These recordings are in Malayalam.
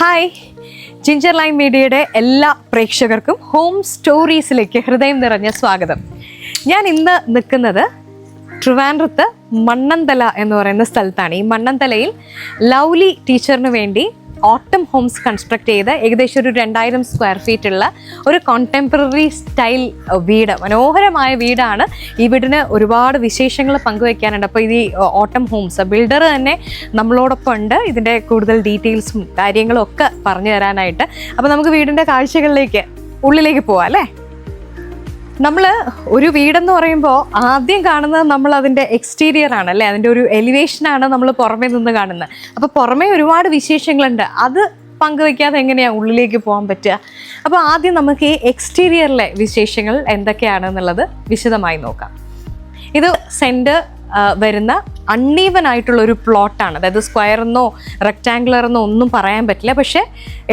ഹായ് ജിഞ്ചർ ലൈൻ മീഡിയയുടെ എല്ലാ പ്രേക്ഷകർക്കും ഹോം സ്റ്റോറീസിലേക്ക് ഹൃദയം നിറഞ്ഞ സ്വാഗതം. ഞാൻ ഇന്ന് നിൽക്കുന്നത് ട്രിവാൻഡ്രത്ത് മണ്ണന്തല എന്ന് പറയുന്ന സ്ഥലത്താണ്. ഈ മണ്ണന്തലയിൽ ലൗലി ടീച്ചറിന് വേണ്ടി ഓട്ടം ഹോംസ് കൺസ്ട്രക്ട് ചെയ്ത് ഏകദേശം ഒരു രണ്ടായിരം സ്ക്വയർ ഫീറ്റ് ഉള്ള ഒരു കോണ്ടംപററി സ്റ്റൈൽ വീട്. മനോഹരമായ വീടാണ്. ഈ വീടിന് ഒരുപാട് വിശേഷങ്ങൾ പങ്കുവയ്ക്കാനുണ്ട് അപ്പോൾ ഈ ഓട്ടം ഹോംസ് ബിൽഡർ തന്നെ നമ്മളോടൊപ്പം ഉണ്ട്. ഇതിന്റെ കൂടുതൽ ഡീറ്റെയിൽസും കാര്യങ്ങളും ഒക്കെ പറഞ്ഞു തരാനായിട്ട്. അപ്പോൾ നമുക്ക് വീടിന്റെ കാഴ്ചകളിലേക്ക് ഉള്ളിലേക്ക് പോവാം അല്ലേ? നമ്മൾ ഒരു വീടെന്ന് പറയുമ്പോൾ ആദ്യം കാണുന്നത് നമ്മൾ അതിന്റെ എക്സ്റ്റീരിയർ ആണ് അല്ലേ? അതിന്റെ ഒരു എലിവേഷനാണ് നമ്മൾ പുറമേ നിന്ന് കാണുന്നത്. അപ്പോൾ പുറമേ ഒരുപാട് വിശേഷങ്ങളുണ്ട്. അത് പങ്കുവയ്ക്കാതെ എങ്ങനെയാണ് ഉള്ളിലേക്ക് പോകാൻ പറ്റുക? അപ്പോൾ ആദ്യം നമുക്ക് ഈ എക്സ്റ്റീരിയറിലെ വിശേഷങ്ങൾ എന്തൊക്കെയാണെന്നുള്ളത് വിശദമായി നോക്കാം. ഇത് സെന്റ് വരുന്ന അൺഈവൻ ആയിട്ടുള്ള ഒരു പ്ലോട്ടാണ് അതായത് സ്ക്വയർ എന്നോ റെക്റ്റാങ്കുലർ എന്നോ ഒന്നും പറയാൻ പറ്റില്ല. പക്ഷേ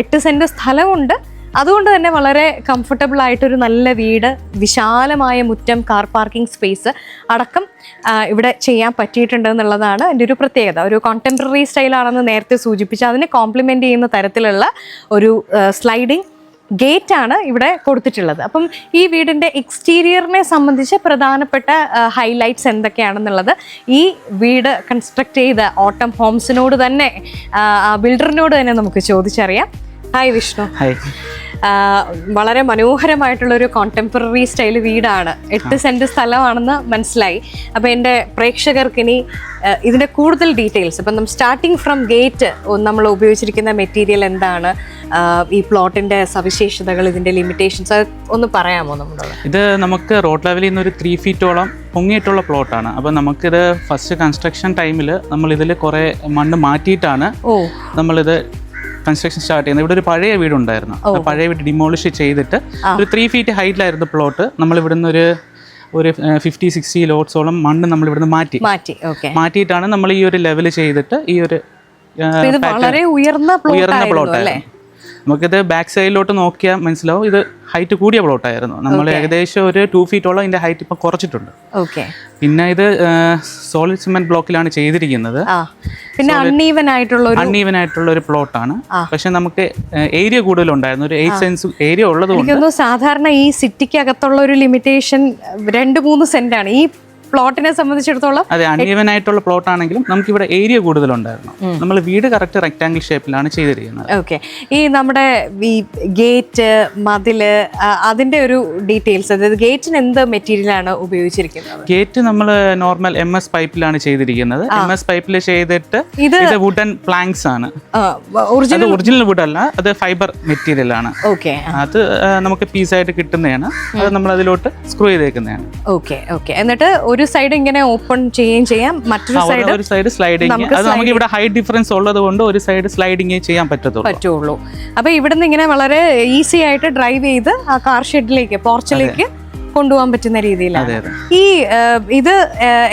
എട്ട് സെന്റ് സ്ഥലമുണ്ട്. അതുകൊണ്ട് തന്നെ വളരെ കംഫർട്ടബിൾ ആയിട്ടൊരു നല്ല വീട് വിശാലമായ മുറ്റം കാർ പാർക്കിംഗ് സ്പേസ് അടക്കം ഇവിടെ ചെയ്യാൻ പറ്റിയിട്ടുണ്ട് എന്നുള്ളതാണ് എന്റെ ഒരു പ്രത്യേകത. ഒരു കോണ്ടംപററി സ്റ്റൈലാണെന്ന് നേരത്തെ സൂചിപ്പിച്ച്. അതിനെ കോംപ്ലിമെന്റ് ചെയ്യുന്ന തരത്തിലുള്ള ഒരു സ്ലൈഡിങ് ഗേറ്റാണ് ഇവിടെ കൊടുത്തിട്ടുള്ളത്. അപ്പം ഈ വീടിന്റെ എക്സ്റ്റീരിയറിനെ സംബന്ധിച്ച് പ്രധാനപ്പെട്ട ഹൈലൈറ്റ്സ് എന്തൊക്കെയാണെന്നുള്ളത് ഈ വീട് കൺസ്ട്രക്ട് ചെയ്ത ഓട്ടം ഹോംസിനോട് തന്നെ ബിൽഡറിനോട് തന്നെ നമുക്ക് ചോദിച്ചറിയാം. ഹായ് വിഷ്ണു ഹായ് വളരെ മനോഹരമായിട്ടുള്ള ഒരു കോണ്ടംപററി സ്റ്റൈൽ വീടാണ്. എട്ട് സെന്റ് സ്ഥലമാണെന്ന് മനസ്സിലായി. അപ്പോൾ എന്റെ പ്രേക്ഷകർക്ക് ഇനി ഇതിന്റെ കൂടുതൽ ഡീറ്റെയിൽസ് ഇപ്പം നമ്മൾ സ്റ്റാർട്ടിങ് ഫ്രം ഗേറ്റ് നമ്മൾ ഉപയോഗിച്ചിരിക്കുന്ന മെറ്റീരിയൽ എന്താണ്? ഈ പ്ലോട്ടിന്റെ സവിശേഷതകൾ ഇതിന്റെ ലിമിറ്റേഷൻസ് അത് ഒന്ന് പറയാമോ നമ്മളോട്? ഇത് നമുക്ക് റോഡ് ലെവലിൽ നിന്ന് ഒരു ത്രീ ഫീറ്റോളം പൊങ്ങിയിട്ടുള്ള പ്ലോട്ടാണ് അപ്പോൾ നമുക്കിത് ഫസ്റ്റ് കൺസ്ട്രക്ഷൻ ടൈമിൽ നമ്മൾ ഇതിൽ കുറേ മണ്ണ് മാറ്റിയിട്ടാണ് ഓ. നമ്മളിത് കൺസ്ട്രക്ഷൻ സ്റ്റാർട്ട് ചെയ്യുന്നത്. ഇവിടെ ഒരു പഴയ വീടുണ്ടായിരുന്നു. പഴയ വീട് ഡിമോളിഷ് ചെയ്തിട്ട് ഒരു ത്രീ ഫീറ്റ് ഹൈറ്റിലായിരുന്നു പ്ലോട്ട് നമ്മൾ ഇവിടുന്ന് ഒരു ഒരു ഫിഫ്റ്റി സിക്സ്റ്റി ലോട്ട്സോളം മണ്ണ് നമ്മൾ ഇവിടുന്ന് മാറ്റി. മാറ്റി. മാറ്റിയിട്ടാണ് നമ്മൾ ഈ ഒരു ലെവൽ ചെയ്തിട്ട് ഈ ഒരു വളരെ ഉയർന്ന ഉയർന്ന പ്ലോട്ട് നമുക്കിത് ബാക്ക് സൈഡിലോട്ട് നോക്കിയാൽ മനസ്സിലാവും. ഇത് ഹൈറ്റ് കൂടിയ പ്ലോട്ടായിരുന്നു നമ്മൾ ഏകദേശം ഒരു ടു ഫീറ്റോളം ഇതിന്റെ ഹൈറ്റ് ഇപ്പൊ കുറച്ചിട്ടുണ്ട്. ഓക്കെ പിന്നെ ഇത് സോളിഡ് സിമെന്റ് ബ്ലോക്കിലാണ് ചെയ്തിരിക്കുന്നത്. പിന്നെ അൺഈവൻ ആയിട്ടുള്ള ഒരു അൺഈവൻ ആയിട്ടുള്ള ഒരു പ്ലോട്ടാണ് പക്ഷെ നമുക്ക് ഏരിയ കൂടുതലുണ്ടായിരുന്നു. ഒരു എയ്റ്റ് സെൻസ് ഏരിയ ഉള്ളത് സാധാരണ ഈ സിറ്റിക്ക് അകത്തുള്ള ഒരു ലിമിറ്റേഷൻ രണ്ട് മൂന്ന് സെന്റ് ആണ്. ഈ പ്ലോട്ടിനെ സംബന്ധിച്ചിടത്തോളം അതെ അൺഈവൻ ആയിട്ടുള്ള പ്ലോട്ട് ആണെങ്കിലും നമുക്ക് ഇവിടെ ഏരിയ കൂടുതലുണ്ടായിരുന്നു നമ്മൾ വീട് കറക്റ്റ് റെക്ടാംഗിൾ ഷേപ്പിലാണ് ചെയ്തിരിക്കുന്നത്. ഓക്കെ ഈ നമ്മുടെ ഈ ഗേറ്റ് മതിൽ അതിന്റെ ഒരു ഡീറ്റെയിൽസ് അതായത് ഗേറ്റിന് എന്ത് മെറ്റീരിയൽ ആണ് ഉപയോഗിച്ചിരിക്കുന്നത്? ഗേറ്റ് നമ്മൾ നോർമൽ എം എസ് പൈപ്പിലാണ് ചെയ്തിരിക്കുന്നത്. എം എസ് പൈപ്പിൽ ചെയ്തിട്ട് ഇത് വുഡൻ പ്ലാങ്ക്സ് ആണ്. ഒറിജിനൽ ഒറിജിനൽ വുഡ് അല്ല അത് ഫൈബർ മെറ്റീരിയൽ ആണ്. ഓക്കെ അത് നമുക്ക് നമുക്ക് പീസായിട്ട് കിട്ടുന്നതാണ്. അത് നമ്മൾ അതിലോട്ട് സ്ക്രൂ ചെയ്തേക്കുന്നതാണ്. ഓക്കെ ഓക്കെ എന്നിട്ട് ഒരു സൈഡ് ഇങ്ങനെ ഓപ്പൺ ചെയ്യുകയും ചെയ്യാം. മറ്റൊരു സൈഡ് ഒരു സൈഡ് സ്ലൈഡിങ് അത് നമുക്ക് ഇവിടെ ഹൈ ഡിഫറൻസ് ഉള്ളത് കൊണ്ട് ഒരു സൈഡ് സ്ലൈഡിങ് ചെയ്യാൻ പറ്റത്തുള്ളൂ. പറ്റുള്ളൂ. അപ്പൊ ഇവിടുന്ന് ഇങ്ങനെ വളരെ ഈസി ആയിട്ട് ഡ്രൈവ് ചെയ്ത് ആ കാർ ഷെഡിലേക്ക് പോർച്ചിലേക്ക് കൊണ്ടുപോകാൻ പറ്റുന്ന രീതിയിലാണ്. ഈ ഇത്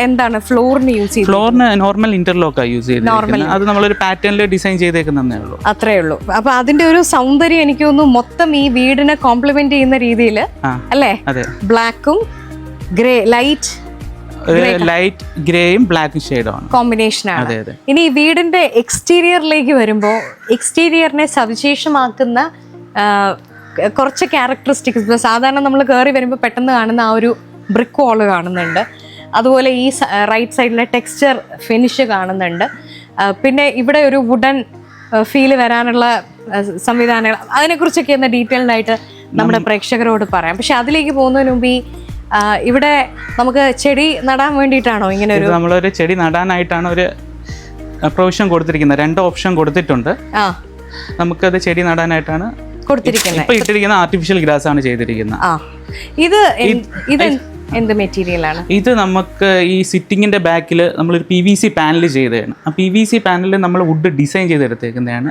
എന്താണ് ഫ്ലോറിന് യൂസ് ചെയ്ത് ഫ്ലോറിന് നോർമൽ ഇന്റർലോക്കാണ് യൂസ് ചെയ്ത് നോർമൽ അത് നമ്മളൊരു പാറ്റേണിൽ ഡിസൈൻ ചെയ്തേക്കുന്നേ ഉള്ളൂ. അത്രേ ഉള്ളൂ. അപ്പൊ അതിന്റെ ഒരു സൗന്ദര്യം എനിക്ക് തോന്നുന്നു മൊത്തം ഈ വീടിനെ കോംപ്ലിമെന്റ് ചെയ്യുന്ന രീതിയിൽ അല്ലേ? ബ്ലാക്കും ഗ്രേ ലൈറ്റ് ലൈറ്റ് ഗ്രേയും ബ്ലാക്ക് ഷെയ്ഡും കോമ്പിനേഷൻ ആണ്. ഇനി വീടിന്റെ എക്സ്റ്റീരിയറിലേക്ക് വരുമ്പോൾ എക്സ്റ്റീരിയറിനെ സവിശേഷമാക്കുന്ന കുറച്ച് ക്യാരക്ടറിസ്റ്റിക്സ് സാധാരണ നമ്മൾ കയറി വരുമ്പോൾ പെട്ടെന്ന് കാണുന്ന ആ ഒരു ബ്രിക്ക് വാൾ കാണുന്നുണ്ട്. അതുപോലെ ഈ റൈറ്റ് സൈഡിലെ ടെക്സ്ചർ ഫിനിഷ് കാണുന്നുണ്ട്. പിന്നെ ഇവിടെ ഒരു വുഡൻ ഫീൽ വരാനുള്ള സംവിധാനങ്ങൾ അതിനെക്കുറിച്ചൊക്കെ ഒന്ന് ഡീറ്റെയിൽഡ് ആയിട്ട് നമ്മുടെ പ്രേക്ഷകരോട് പറയാം. പക്ഷെ അതിലേക്ക് പോകുന്നതിന് മുമ്പ് ഈ ഇവിടെ നമുക്ക് ചെടി നടാൻ വേണ്ടിയിട്ടാണോ ഇങ്ങനെ ഒരു നമ്മളൊരു ചെടി നടാനായിട്ടാണ് ഒരു പ്രൊവിഷൻ കൊടുത്തിരിക്കുന്നത്. രണ്ട് ഓപ്ഷൻ കൊടുത്തിട്ടുണ്ട്. ആ. നമുക്കത് ചെടി നടാനായിട്ടാണ് കൊടുത്തിരിക്കുന്നത്. ഇപ്പൊ ഇട്ടിരിക്കുന്ന ആർട്ടിഫിഷ്യൽ ഗ്രാസ് ആണ് ചെയ്തിരിക്കുന്നത്. ആ. ഇത് ഇത് എന്ത് മെറ്റീരിയൽ ആണ്? ഇത് നമുക്ക് ഈ സിറ്റിങ്ങിന്റെ ബാക്കിൽ നമ്മളൊരു പി വി സി പാനൽ ചെയ്തതാണ്. ആ പി വി സി പാനലിൽ നമ്മൾ വുഡ് ഡിസൈൻ ചെയ്തെടുത്തേക്കുന്നതാണ്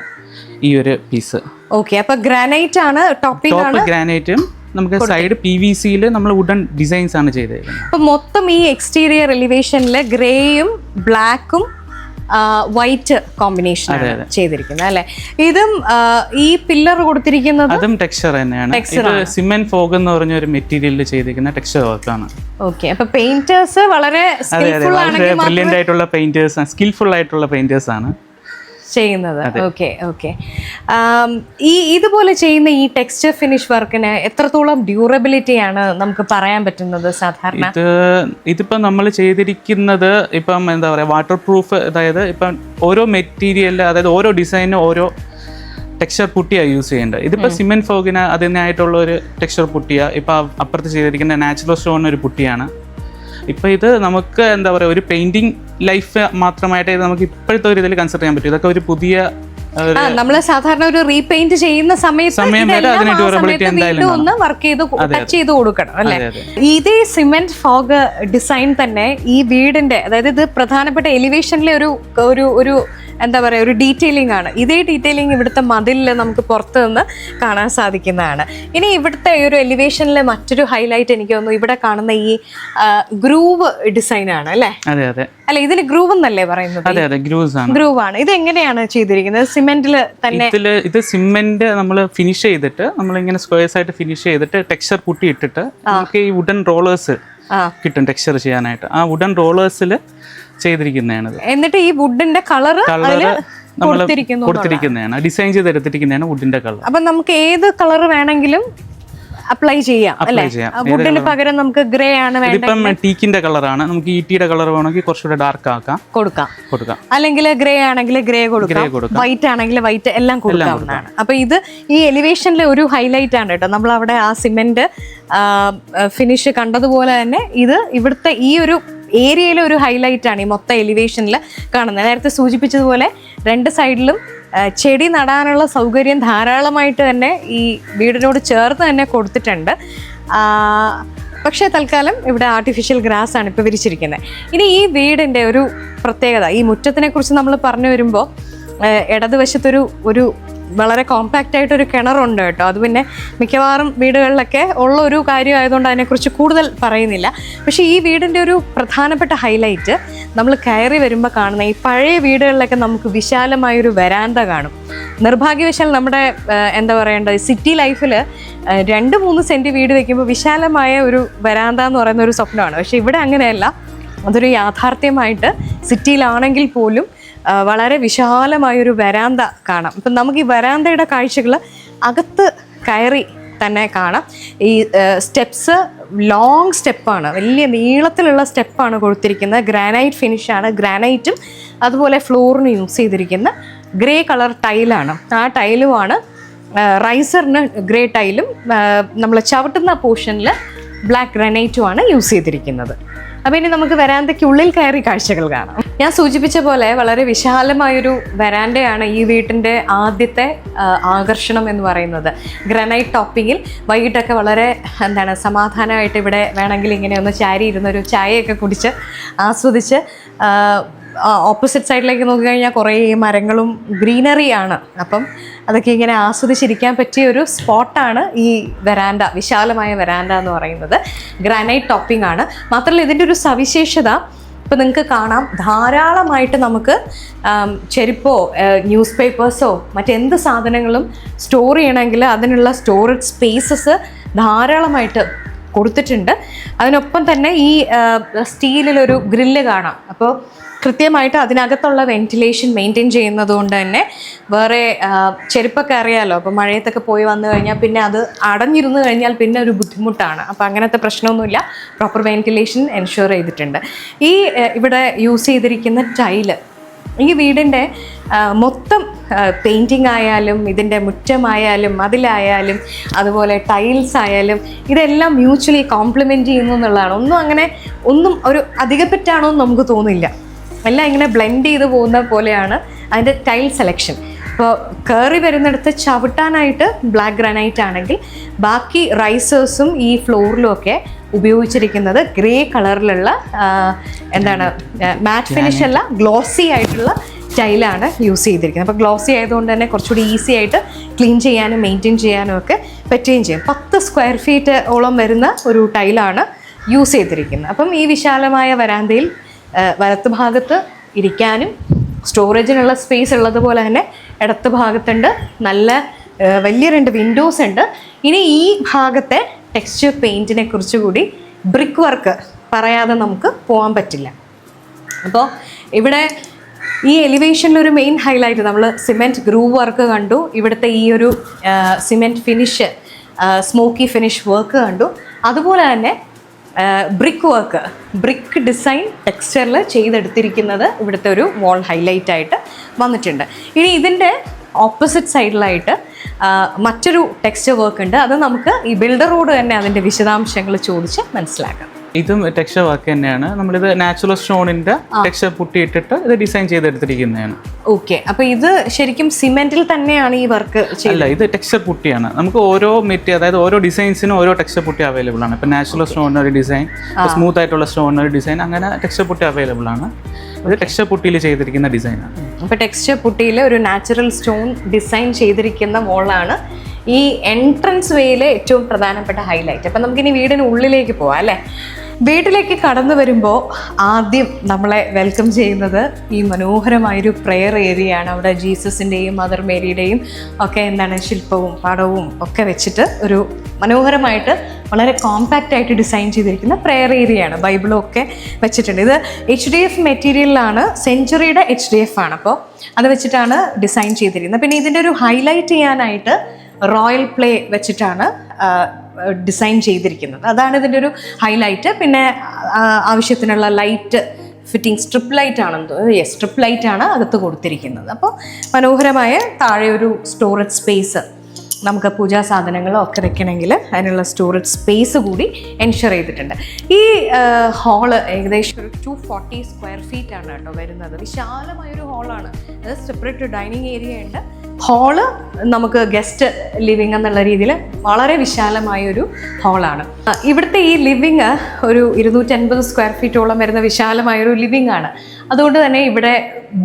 ഈ ഒരു പീസ് ഓക്കെ അപ്പൊ ഗ്രാനൈറ്റ് ആണ് ടോപ്പ് ഗ്രാനൈറ്റും നമുക്ക് സൈഡ് പി വി സിയിൽ നമ്മൾ വുഡൻ ഡിസൈൻസ് ആണ് ചെയ്തേക്കുന്നത്. അപ്പോൾ മൊത്തം ഈ എക്സ്റ്റീരിയർ എലിവേഷനിൽ ഗ്രേയും ബ്ലാക്കും വൈറ്റ് കോമ്പിനേഷൻ ചെയ്തിരിക്കുന്നത് അല്ലെ? ഇതും ഈ പില്ലർ കൊടുത്തിരിക്കുന്നത് അതും ടെക്സ്ചർ തന്നെയാണ്. സിമെന്റ് ഫോഗ് എന്ന് പറഞ്ഞ ഒരു മെറ്റീരിയലിൽ ചെയ്തിരിക്കുന്ന ടെക്സ്ചർ ആണ്. ഓക്കെ അപ്പൊ പെയിന്റേഴ്സ് വളരെ സ്കിൽഫുൾ ആയിട്ടുള്ള പെയിന്റേഴ്സ് സ്കിൽഫുൾ ആയിട്ടുള്ള പെയിന്റേഴ്സ് ആണ്. ചെയ്യുന്നത്. ഓക്കെ ഓക്കെ ഈ ഇതുപോലെ ചെയ്യുന്ന ഈ ടെക്സ്ചർ ഫിനിഷ് വർക്കിന് എത്രത്തോളം ഡ്യൂറബിലിറ്റി ആണ് നമുക്ക് പറയാൻ പറ്റുന്നത് സാധാരണ? ഇത് ഇതിപ്പം നമ്മൾ ചെയ്തിരിക്കുന്നത് ഇപ്പം എന്താ പറയുക വാട്ടർ പ്രൂഫ് അതായത് ഇപ്പം ഓരോ മെറ്റീരിയൽ അതായത് ഓരോ ഡിസൈനും ഓരോ ടെക്സ്ചർ പുട്ടിയാണ് യൂസ് ചെയ്യേണ്ടത്. ഇതിപ്പോൾ സിമെന്റ് ഫോഗിന് അതിനായിട്ടുള്ള ഒരു ടെക്സ്ചർ പുട്ടിയാണ് ഇപ്പോൾ അപ്പുറത്ത് ചെയ്തിരിക്കുന്ന നാച്ചുറൽ സ്റ്റോണിന് ഒരു പുട്ടിയാണ്. ഇപ്പം ഇത് നമുക്ക് എന്താ പറയുക ഒരു പെയിന്റിങ് ലൈഫ് മാത്രമായിട്ട് ഇത് നമുക്ക് ഇപ്പോഴത്തെ ഒരു ഇതിൽ കൺസിഡർ ചെയ്യാൻ പറ്റും. ഇതൊക്കെ ഒരു പുതിയ നമ്മൾ സാധാരണ ഒരു റീപെയിന്റ് ചെയ്യുന്ന സമയത്ത് ഒന്ന് വർക്ക് ചെയ്ത് ടച്ച് ചെയ്ത് കൊടുക്കണം അല്ലെ. ഇതേ സിമെന്റ് ഫോഗ് ഡിസൈൻ തന്നെ ഈ വീടിന്റെ അതായത് ഇത് പ്രധാനപ്പെട്ട എലിവേഷനിലെ ഒരു ഒരു ഒരു എന്താ പറയുക ഒരു ഡീറ്റെയിലിംഗ് ആണ്. ഇതേ ഡീറ്റെയിലിംഗ് ഇവിടുത്തെ മതിലിൽ നമുക്ക് പുറത്ത് നിന്ന് കാണാൻ സാധിക്കുന്നതാണ്. ഇനി ഇവിടുത്തെ ഈ ഒരു എലിവേഷനിലെ മറ്റൊരു ഹൈലൈറ്റ് എനിക്ക് തോന്നുന്നു ഇവിടെ കാണുന്ന ഈ ഗ്രൂവ് ഡിസൈൻ ആണ് അല്ലെ? അതെ അതെ. അല്ല ഇതിന് ഗ്രൂവ് എന്നല്ലേ പറയുന്നത്? അതെ അതെ ആണ്. ഗ്രൂവ് ആണ്. ഇത് എങ്ങനെയാണ് ചെയ്തിരിക്കുന്നത്? സിമെന്റിൽ തന്നെ ഇതിൽ ഇത് സിമെന്റ് നമ്മൾ ഫിനിഷ് ചെയ്തിട്ട് നമ്മൾ ഇങ്ങനെ സ്ക്വയേഴ്സ് ആയിട്ട് ഫിനിഷ് ചെയ്തിട്ട് ടെക്സ്ചർ പുട്ടി ഇട്ടിട്ട് നമുക്ക് ഈ വുഡൻ റോളേഴ്സ്. കിട്ടും ടെക്സ്ചർ ചെയ്യാനായിട്ട്. ആ വുഡൻ റോളേഴ്സിൽ ചെയ്തിരിക്കുന്നതാണ് എന്നിട്ട് ഈ വുഡിന്റെ നമ്മൾ കൊടുത്തിരിക്കുന്നു കൊടുത്തിരിക്കുന്നതാണ്. ഡിസൈൻ ചെയ്ത് എടുത്തിരിക്കുന്നതാണ് വുഡിന്റെ കളർ അപ്പൊ നമുക്ക് ഏത് കളർ വേണമെങ്കിലും അപ്ലൈ ചെയ്യാം അപ്ലൈ ചെയ്യാം. വുഡിന് പകരം നമുക്ക് ഗ്രേ ആണ് ഇപ്പം ടീക്കിന്റെ കളറാണ് നമുക്ക് ഈട്ടിയുടെ കളർ വേണമെങ്കിൽ കുറച്ചുകൂടെ ഡാർക്ക് ആക്കാം. കൊടുക്കാം. കൊടുക്കാം. അല്ലെങ്കിൽ ഗ്രേ ആണെങ്കിൽ ഗ്രേ കൊടുക്കാം. വൈറ്റ് ആണെങ്കിൽ വൈറ്റ് എല്ലാം കൊടുക്കാവുന്നതാണ് അപ്പൊ ഇത് ഈ എലിവേഷനിലെ ഒരു ഹൈലൈറ്റ് ആണ് കേട്ടോ. നമ്മൾ അവിടെ ആ സിമെന്റ് ഫിനിഷ് കണ്ടതുപോലെ തന്നെ ഇത് ഇവിടുത്തെ ഈ ഒരു ഏരിയയിലെ ഒരു ഹൈലൈറ്റ് ആണ് ഈ മൊത്തം എലിവേഷനിൽ കാണുന്നത്. നേരത്തെ സൂചിപ്പിച്ചതുപോലെ രണ്ട് സൈഡിലും ചെടി നടാനുള്ള സൗകര്യം ധാരാളമായിട്ട് തന്നെ ഈ വീടിനോട് ചേർന്ന് തന്നെ കൊടുത്തിട്ടുണ്ട്. പക്ഷേ തൽക്കാലം ഇവിടെ ആർട്ടിഫിഷ്യൽ ഗ്രാസ് ആണ് ഇപ്പോൾ വിരിച്ചിരിക്കുന്നത്. ഇനി ഈ വീടിന്റെ ഒരു പ്രത്യേകത ഈ മുറ്റത്തിനെ കുറിച്ച് നമ്മൾ പറഞ്ഞു വരുമ്പോൾ ഇടതുവശത്തൊരു ഒരു വളരെ കോമ്പാക്റ്റ് ആയിട്ടൊരു കിണറുണ്ട് കേട്ടോ. അത് പിന്നെ മിക്കവാറും വീടുകളിലൊക്കെ ഉള്ള ഒരു കാര്യമായതുകൊണ്ട് അതിനെക്കുറിച്ച് കൂടുതൽ പറയുന്നില്ല. പക്ഷേ ഈ വീടിന്റെ ഒരു പ്രധാനപ്പെട്ട ഹൈലൈറ്റ് നമ്മൾ കയറി വരുമ്പോൾ കാണുന്ന ഈ പഴയ വീടുകളിലൊക്കെ നമുക്ക് വിശാലമായൊരു വരാന്ത കാണും. നിർഭാഗ്യവശാൽ നമ്മുടെ എന്താ പറയേണ്ടത് സിറ്റി ലൈഫിൽ രണ്ട് മൂന്ന് സെന്റ് വീട് വയ്ക്കുമ്പോൾ വിശാലമായ ഒരു വരാന്ത എന്ന് പറയുന്ന ഒരു സ്വപ്നമാണ്. പക്ഷേ ഇവിടെ അങ്ങനെയല്ല. അതൊരു യാഥാർത്ഥ്യമായിട്ട് സിറ്റിയിലാണെങ്കിൽ പോലും വളരെ വിശാലമായൊരു വരാന്ത കാണാം. ഇപ്പം നമുക്ക് ഈ വരാന്തയുടെ കാഴ്ചകൾ അകത്ത് കയറി തന്നെ കാണാം. ഈ സ്റ്റെപ്സ് ലോങ് സ്റ്റെപ്പാണ്. വലിയ നീളത്തിലുള്ള സ്റ്റെപ്പാണ് കൊടുത്തിരിക്കുന്നത്. ഗ്രാനൈറ്റ് ഫിനിഷാണ് ഗ്രാനൈറ്റും അതുപോലെ ഫ്ലോറിന് യൂസ് ചെയ്തിരിക്കുന്ന ഗ്രേ കളർ ടൈലാണ്. ആ ടൈലുമാണ് റൈസറിന് ഗ്രേ ടൈലും നമ്മൾ ചവിട്ടുന്ന പോർഷനിൽ ബ്ലാക്ക് ഗ്രാനൈറ്റുമാണ് യൂസ് ചെയ്തിരിക്കുന്നത്. അപ്പോൾ ഇനി നമുക്ക് വരാന്തയ്ക്കുള്ളിൽ കയറി കാഴ്ചകൾ കാണാം. ഞാൻ സൂചിപ്പിച്ച പോലെ വളരെ വിശാലമായൊരു വരാന്തയാണ് ഈ വീട്ടിന്റെ ആദ്യത്തെ ആകർഷണം എന്ന് പറയുന്നത്. ഗ്രനൈറ്റ് ടോപ്പിങ്ങിൽ വൈകിട്ടൊക്കെ വളരെ എന്താണ് സമാധാനമായിട്ട് ഇവിടെ വേണമെങ്കിൽ ഇങ്ങനെ ഒന്ന് ചാരി ഇരുന്നൊരു ചായയൊക്കെ കുടിച്ച് ആസ്വദിച്ച് ഓപ്പോസിറ്റ് സൈഡിലേക്ക് നോക്കിക്കഴിഞ്ഞാൽ കുറേ മരങ്ങളും ഗ്രീനറി ആണ്. അപ്പം അതൊക്കെ ഇങ്ങനെ ആസ്വദിച്ചിരിക്കാൻ പറ്റിയ ഒരു സ്പോട്ടാണ് ഈ വരാന്ത വിശാലമായ വരാന്ത എന്ന് പറയുന്നത്. ഗ്രാനൈറ്റ് ടോപ്പിംഗ് ആണ്. മാത്രമല്ല ഇതിന്റെ ഒരു സവിശേഷത ഇപ്പം നിങ്ങൾക്ക് കാണാം. ധാരാളമായിട്ട് നമുക്ക് ചെരുപ്പോ ന്യൂസ് പേപ്പേഴ്സോ മറ്റെന്ത് സാധനങ്ങളും സ്റ്റോർ ചെയ്യണമെങ്കിൽ അതിനുള്ള സ്റ്റോറേജ് സ്പേസസ് ധാരാളമായിട്ട് കൊടുത്തിട്ടുണ്ട്. അതിനൊപ്പം തന്നെ ഈ സ്റ്റീലിലൊരു ഗ്രില്ല് കാണാം. അപ്പോൾ കൃത്യമായിട്ട് അതിനകത്തുള്ള വെന്റിലേഷൻ മെയിന്റെയിൻ ചെയ്യുന്നത് കൊണ്ട് തന്നെ വേറെ ചെരുപ്പൊക്കെ അറിയാലോ. അപ്പോൾ മഴയത്തൊക്കെ പോയി വന്നു കഴിഞ്ഞാൽ പിന്നെ അത് അടഞ്ഞിരുന്നു കഴിഞ്ഞാൽ പിന്നെ ഒരു ബുദ്ധിമുട്ടാണ്. അപ്പോൾ അങ്ങനത്തെ പ്രശ്നമൊന്നുമില്ല. പ്രോപ്പർ വെന്റിലേഷൻ എൻഷുർ ചെയ്തിട്ടുണ്ട്. ഈ ഇവിടെ യൂസ് ചെയ്തിരിക്കുന്ന ടൈൽ ഈ വീടിന്റെ മൊത്തം പെയിന്റിങ് ആയാലും ഇതിന്റെ മുറ്റമായാലും മതിലായാലും അതുപോലെ ടൈൽസ് ആയാലും ഇതെല്ലാം മ്യൂച്വലി കോംപ്ലിമെന്റ് ചെയ്യുന്നു എന്നുള്ളതാണ്. ഒന്നും അങ്ങനെ ഒന്നും ഒരു അധികപ്പറ്റാണോ എന്ന് നമുക്ക് തോന്നില്ല. എല്ലാം ഇങ്ങനെ ബ്ലെൻഡ് ചെയ്ത് പോകുന്ന പോലെയാണ് അതിന്റെ ടൈൽ സെലക്ഷൻ ഇപ്പോൾ കയറി വരുന്നിടത്ത് ചവിട്ടാനായിട്ട് ബ്ലാക്ക് ഗ്രാനൈറ്റ് ആണെങ്കിൽ ബാക്കി റൈസേഴ്സും ഈ ഫ്ലോറിലും ഒക്കെ ഉപയോഗിച്ചിരിക്കുന്നത് ഗ്രേ കളറിലുള്ള എന്താണ് മാറ്റ് ഫിനിഷ് അല്ല ഗ്ലോസി ആയിട്ടുള്ള ടൈലാണ് യൂസ് ചെയ്തിരിക്കുന്നത്. അപ്പോൾ ഗ്ലോസി ആയതുകൊണ്ട് തന്നെ കുറച്ചുകൂടി ഈസി ആയിട്ട് ക്ലീൻ ചെയ്യാനും മെയിന്റെയിൻ ചെയ്യാനും ഒക്കെ പറ്റുകയും ചെയ്യും. പത്ത് സ്ക്വയർ ഫീറ്റ് ഓളം വരുന്ന ഒരു ടൈലാണ് യൂസ് ചെയ്തിരിക്കുന്നത്. അപ്പം ഈ വിശാലമായ വരാന്തയിൽ വലത്ത് ഭാഗത്ത് ഇരിക്കാനും സ്റ്റോറേജിനുള്ള സ്പേസ് ഉള്ളതുപോലെ തന്നെ ഇടത്ത് ഭാഗത്തുണ്ട്. നല്ല വലിയ രണ്ട് വിൻഡോസ് ഉണ്ട്. ഇനി ഈ ഭാഗത്തെ ടെക്സ്ചർ പെയിന്റിനെ കുറിച്ച് കൂടി ബ്രിക്ക് വർക്ക് പറയാതെ നമുക്ക് പോകാൻ പറ്റില്ല. അപ്പോൾ ഇവിടെ ഈ എലിവേഷനിൽ ഒരു മെയിൻ ഹൈലൈറ്റ് നമ്മൾ സിമെന്റ് ഗ്രൂവ് വർക്ക് കണ്ടു. ഇവിടുത്തെ ഈ ഒരു cement finish smoky finish work കണ്ടു. അതുപോലെ തന്നെ ബ്രിക്ക് വർക്ക് ബ്രിക്ക് ഡിസൈൻ ടെക്സ്ചറിൽ ചെയ്തെടുത്തിരിക്കുന്നത് ഇവിടുത്തെ ഒരു വാൾ ഹൈലൈറ്റ് ആയിട്ട് വന്നിട്ടുണ്ട്. ഇനി ഇതിന്റെ ഓപ്പോസിറ്റ് സൈഡിലായിട്ട് മറ്റൊരു ടെക്സ്ചർ വർക്ക് ഉണ്ട്. അത് നമുക്ക് ഈ ബിൽഡറോട് തന്നെ അതിന്റെ വിശദാംശങ്ങൾ ചോദിച്ച് മനസ്സിലാക്കാം. ഇതും ടെക്സ്ചർ വർക്ക് തന്നെയാണ്. നമ്മളിത് നാച്ചുറൽ സ്റ്റോണിന്റെ ടെക്സ്ചർ പുട്ടിയിട്ടിട്ട് ഇത് ഡിസൈൻ ചെയ്തെടുത്തിരിക്കുന്നതാണ്. ഓക്കെ അപ്പൊ ഇത് ശരിക്കും സിമെന്റിൽ തന്നെയാണ് ഈ വർക്ക് അല്ല ഇത് ടെക്സ്ചർ പുട്ടിയാണ്. നമുക്ക് ഓരോ മെറ്റീരിയൽ അതായത് ഓരോ ഡിസൈൻസിനും ഓരോ ടെക്സ്ചർ പുട്ടി അവൈലബിൾ ആണ്. ഇപ്പൊ നാച്ചുറൽ സ്റ്റോണിന് ഒരു ഡിസൈൻ സ്മൂത്ത് ആയിട്ടുള്ള സ്റ്റോണിന് ഒരു ഡിസൈൻ അങ്ങനെ ടെക്സ്ചർ പുട്ടി അവൈലബിൾ ആണ്. ഇത് ടെക്സ്ചർ പുട്ടിയിൽ ചെയ്തിരിക്കുന്ന ഡിസൈനാണ് അപ്പോൾ ടെക്സ്ചർ പുട്ടിയിൽ ഒരു നാച്ചുറൽ സ്റ്റോൺ ഡിസൈൻ ചെയ്തിരിക്കുന്ന വോളാണ് ഈ എൻട്രൻസ് വേയിലെ ഏറ്റവും പ്രധാനപ്പെട്ട ഹൈലൈറ്റ് അപ്പം നമുക്കിനി വീടിന് ഉള്ളിലേക്ക് പോവാം അല്ലേ? വീട്ടിലേക്ക് കടന്നു വരുമ്പോൾ ആദ്യം നമ്മളെ വെൽക്കം ചെയ്യുന്നത് ഈ മനോഹരമായൊരു പ്രെയർ ഏരിയയാണ്. അവിടെ ജീസസിന്റെയും മദർ മേരിയുടെയും ഒക്കെ എന്താണ് ശില്പവും പടവും ഒക്കെ വെച്ചിട്ട് ഒരു മനോഹരമായിട്ട് വളരെ കോമ്പാക്റ്റ് ആയിട്ട് ഡിസൈൻ ചെയ്തിരിക്കുന്ന പ്രെയർ ഏരിയയാണ്. ബൈബിളും ഒക്കെ വെച്ചിട്ടുണ്ട്. ഇത് എച്ച് ഡി എഫ് മെറ്റീരിയലിലാണ് സെഞ്ചുറിയുടെ എച്ച് ഡി എഫ് ആണ്. അപ്പോൾ അത് വെച്ചിട്ടാണ് ഡിസൈൻ ചെയ്തിരിക്കുന്നത്. പിന്നെ ഇതിന്റെ ഒരു ഹൈലൈറ്റ് ചെയ്യാനായിട്ട് റോയൽ പ്ലേ വെച്ചിട്ടാണ് ഡിസൈൻ ചെയ്തിരിക്കുന്നത്. അതാണ് ഇതിന്റെ ഒരു ഹൈലൈറ്റ്. പിന്നെ ആവശ്യത്തിനുള്ള ലൈറ്റ് ഫിറ്റിംഗ് സ്ട്രിപ്പ് ലൈറ്റ് ആണെന്ന് തോന്നുന്നു. യെസ് സ്ട്രിപ്പ് ലൈറ്റ് ആണ് അകത്ത് കൊടുത്തിരിക്കുന്നത്. അപ്പോൾ മനോഹരമായ താഴെ ഒരു സ്റ്റോറേജ് സ്പേസ് നമുക്ക് പൂജാ സാധനങ്ങളോ ഒക്കെ വെക്കണമെങ്കിൽ അതിനുള്ള സ്റ്റോറേജ് സ്പേസ് കൂടി എൻഷർ ചെയ്തിട്ടുണ്ട്. ഈ ഹാൾ ഏകദേശം ഒരു ടു ഫോർട്ടി സ്ക്വയർ ഫീറ്റ് ആണ് കേട്ടോ വരുന്നത്. വിശാലമായൊരു ഹാളാണ്. അത് സെപ്പറേറ്റ് ഡൈനിങ് ഏരിയ ഉണ്ട്. ഹാൾ നമുക്ക് ഗസ്റ്റ് ലിവിങ് എന്നുള്ള രീതിയിൽ വളരെ വിശാലമായൊരു ഹാളാണ് ഇവിടുത്തെ ഈ ലിവിങ് ഒരു ഇരുന്നൂറ്റൻപത് സ്ക്വയർ ഫീറ്റോളം വരുന്ന വിശാലമായൊരു ലിവിങ് ആണ്. അതുകൊണ്ട് തന്നെ ഇവിടെ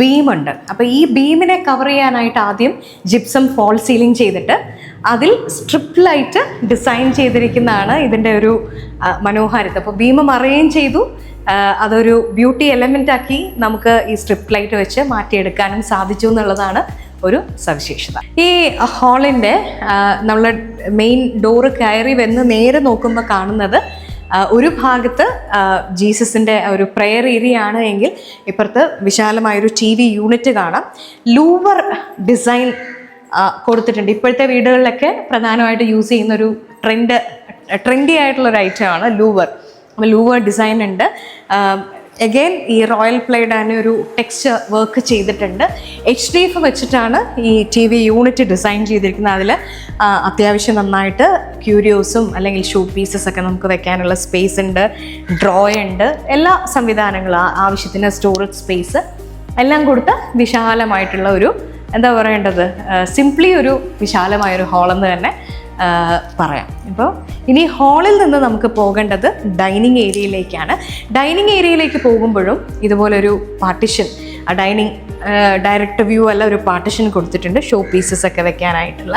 ബീമുണ്ട് അപ്പോൾ ഈ ബീമിനെ കവർ ചെയ്യാനായിട്ട് ആദ്യം ജിപ്സം ഫോൾ സീലിംഗ് ചെയ്തിട്ട് അതിൽ സ്ട്രിപ്പ് ലൈറ്റ് ഡിസൈൻ ചെയ്തിരിക്കുന്നതാണ് ഇതിന്റെ ഒരു മനോഹാരിത. അപ്പോൾ ബീം മറയുകയും ചെയ്തു. അതൊരു ബ്യൂട്ടി എലമെന്റ് ആക്കി നമുക്ക് ഈ സ്ട്രിപ്പ് ലൈറ്റ് വെച്ച് മാറ്റിയെടുക്കാനും സാധിച്ചു എന്നുള്ളതാണ് ഒരു സവിശേഷത. ഈ ഹാളിന്റെ നമ്മൾ മെയിൻ ഡോറ് കയറി വന്ന് നേരെ നോക്കുമ്പോൾ കാണുന്നത് ഒരു ഭാഗത്ത് ജീസസിന്റെ ഒരു പ്രെയർ ഏരിയ ആണ് എങ്കിൽ ഇപ്പുറത്ത് വിശാലമായൊരു ടി വി യൂണിറ്റ് കാണാം. ലൂവർ ഡിസൈൻ കൊടുത്തിട്ടുണ്ട്. ഇപ്പോഴത്തെ വീടുകളിലൊക്കെ പ്രധാനമായിട്ട് യൂസ് ചെയ്യുന്ന ഒരു ട്രെൻഡ് ട്രെൻഡി ആയിട്ടുള്ള ഒരു ഐറ്റമാണ് ലൂവർ ലൂവർ ഡിസൈൻ ഉണ്ട്. എഗെയിൻ ഈ റോയൽ പ്ലേഡ് തന്നെ ഒരു ടെക്സ്ചർ വർക്ക് ചെയ്തിട്ടുണ്ട്. എച്ച് ഡി എഫ് വെച്ചിട്ടാണ് ഈ ടി വി യൂണിറ്റ് ഡിസൈൻ ചെയ്തിരിക്കുന്നത്. അതിൽ അത്യാവശ്യം നന്നായിട്ട് ക്യൂരിയോസും അല്ലെങ്കിൽ ഷൂ പീസസ് ഒക്കെ നമുക്ക് വെക്കാനുള്ള സ്പേസ് ഉണ്ട് ഡ്രോ ഉണ്ട് എല്ലാ സംവിധാനങ്ങളും ആവശ്യത്തിന് സ്റ്റോറേജ് സ്പേസ് എല്ലാം കൊടുത്ത വിശാലമായിട്ടുള്ള ഒരു എന്താ പറയേണ്ടത് സിംപ്ലി ഒരു വിശാലമായൊരു ഹോളെന്ന് തന്നെ പറയാം. ഇപ്പോൾ ഇനി ഹാളിൽ നിന്ന് നമുക്ക് പോകേണ്ടത് ഡൈനിങ് ഏരിയയിലേക്കാണ്. ഡൈനിങ് ഏരിയയിലേക്ക് പോകുമ്പോഴും ഇതുപോലൊരു പാർട്ടിഷൻ ആ ഡൈനിങ് ഡയറക്റ്റ് വ്യൂ അല്ല ഒരു പാർട്ടിഷൻ കൊടുത്തിട്ടുണ്ട്. ഷോ പീസസ് ഒക്കെ വെക്കാനായിട്ടുള്ള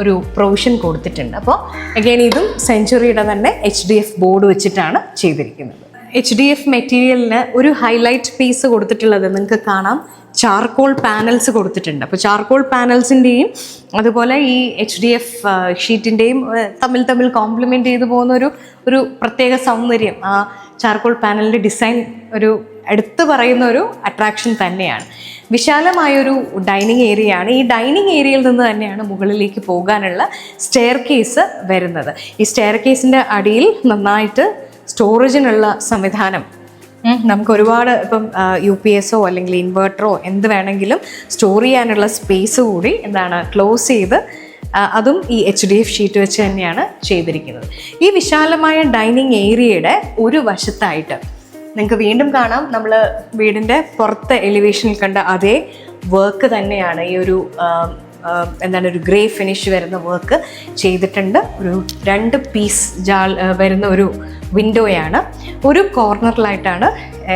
ഒരു പ്രൊവിഷൻ കൊടുത്തിട്ടുണ്ട്. അപ്പോൾ അഗൈൻ ഇതും സെഞ്ചുറിയുടെ തന്നെ എച്ച് ഡി എഫ് ബോർഡ് വെച്ചിട്ടാണ് ചെയ്തിരിക്കുന്നത്. എച്ച് ഡി എഫ് മെറ്റീരിയലിന് ഒരു ഹൈലൈറ്റ് പീസ് കൊടുത്തിട്ടുള്ളത് നിങ്ങൾക്ക് കാണാം. ചാർക്കോൾ പാനൽസ് കൊടുത്തിട്ടുണ്ട്. അപ്പോൾ ചാർക്കോൾ പാനൽസിന്റെയും അതുപോലെ ഈ എച്ച് ഡി എഫ് ഷീറ്റിന്റെയും തമ്മിൽ തമ്മിൽ കോംപ്ലിമെന്റ് ചെയ്തു പോകുന്ന ഒരു ഒരു പ്രത്യേക സൗന്ദര്യം. ആ ചാർക്കോൾ പാനലിന്റെ ഡിസൈൻ ഒരു എടുത്തു പറയുന്ന ഒരു അട്രാക്ഷൻ തന്നെയാണ്. വിശാലമായൊരു ഡൈനിങ് ഏരിയയാണ് ഈ ഡൈനിങ് ഏരിയയിൽ നിന്ന് തന്നെയാണ് മുകളിലേക്ക് പോകാനുള്ള സ്റ്റെയർ കേസ് വരുന്നത്. ഈ സ്റ്റെയർ കേസിന്റെ അടിയിൽ നന്നായിട്ട് സ്റ്റോറേജിനുള്ള സംവിധാനം. നമുക്ക് ഒരുപാട് ഇപ്പം യു പി എസോ അല്ലെങ്കിൽ ഇൻവേർട്ടറോ എന്ത് വേണമെങ്കിലും സ്റ്റോർ ചെയ്യാനുള്ള സ്പേസ് കൂടി എന്താണ് ക്ലോസ് ചെയ്ത് അതും ഈ എച്ച് ഡി എഫ് ഷീറ്റ് വെച്ച് തന്നെയാണ് ചെയ്തിരിക്കുന്നത്. ഈ വിശാലമായ ഡൈനിങ് ഏരിയയുടെ ഒരു വശത്തായിട്ട് നിങ്ങൾക്ക് വീണ്ടും കാണാം. നമ്മൾ വീടിന്റെ പുറത്തെ എലിവേഷനിൽ കണ്ട അതേ വർക്ക് തന്നെയാണ് ഈ ഒരു എന്താണ് ഒരു ഗ്രേ ഫിനിഷ് വരുന്ന വർക്ക് ചെയ്തിട്ടുണ്ട്. ഒരു രണ്ട് പീസ് ജാൾ വരുന്ന ഒരു വിൻഡോയാണ് ഒരു കോർണറിലായിട്ടാണ്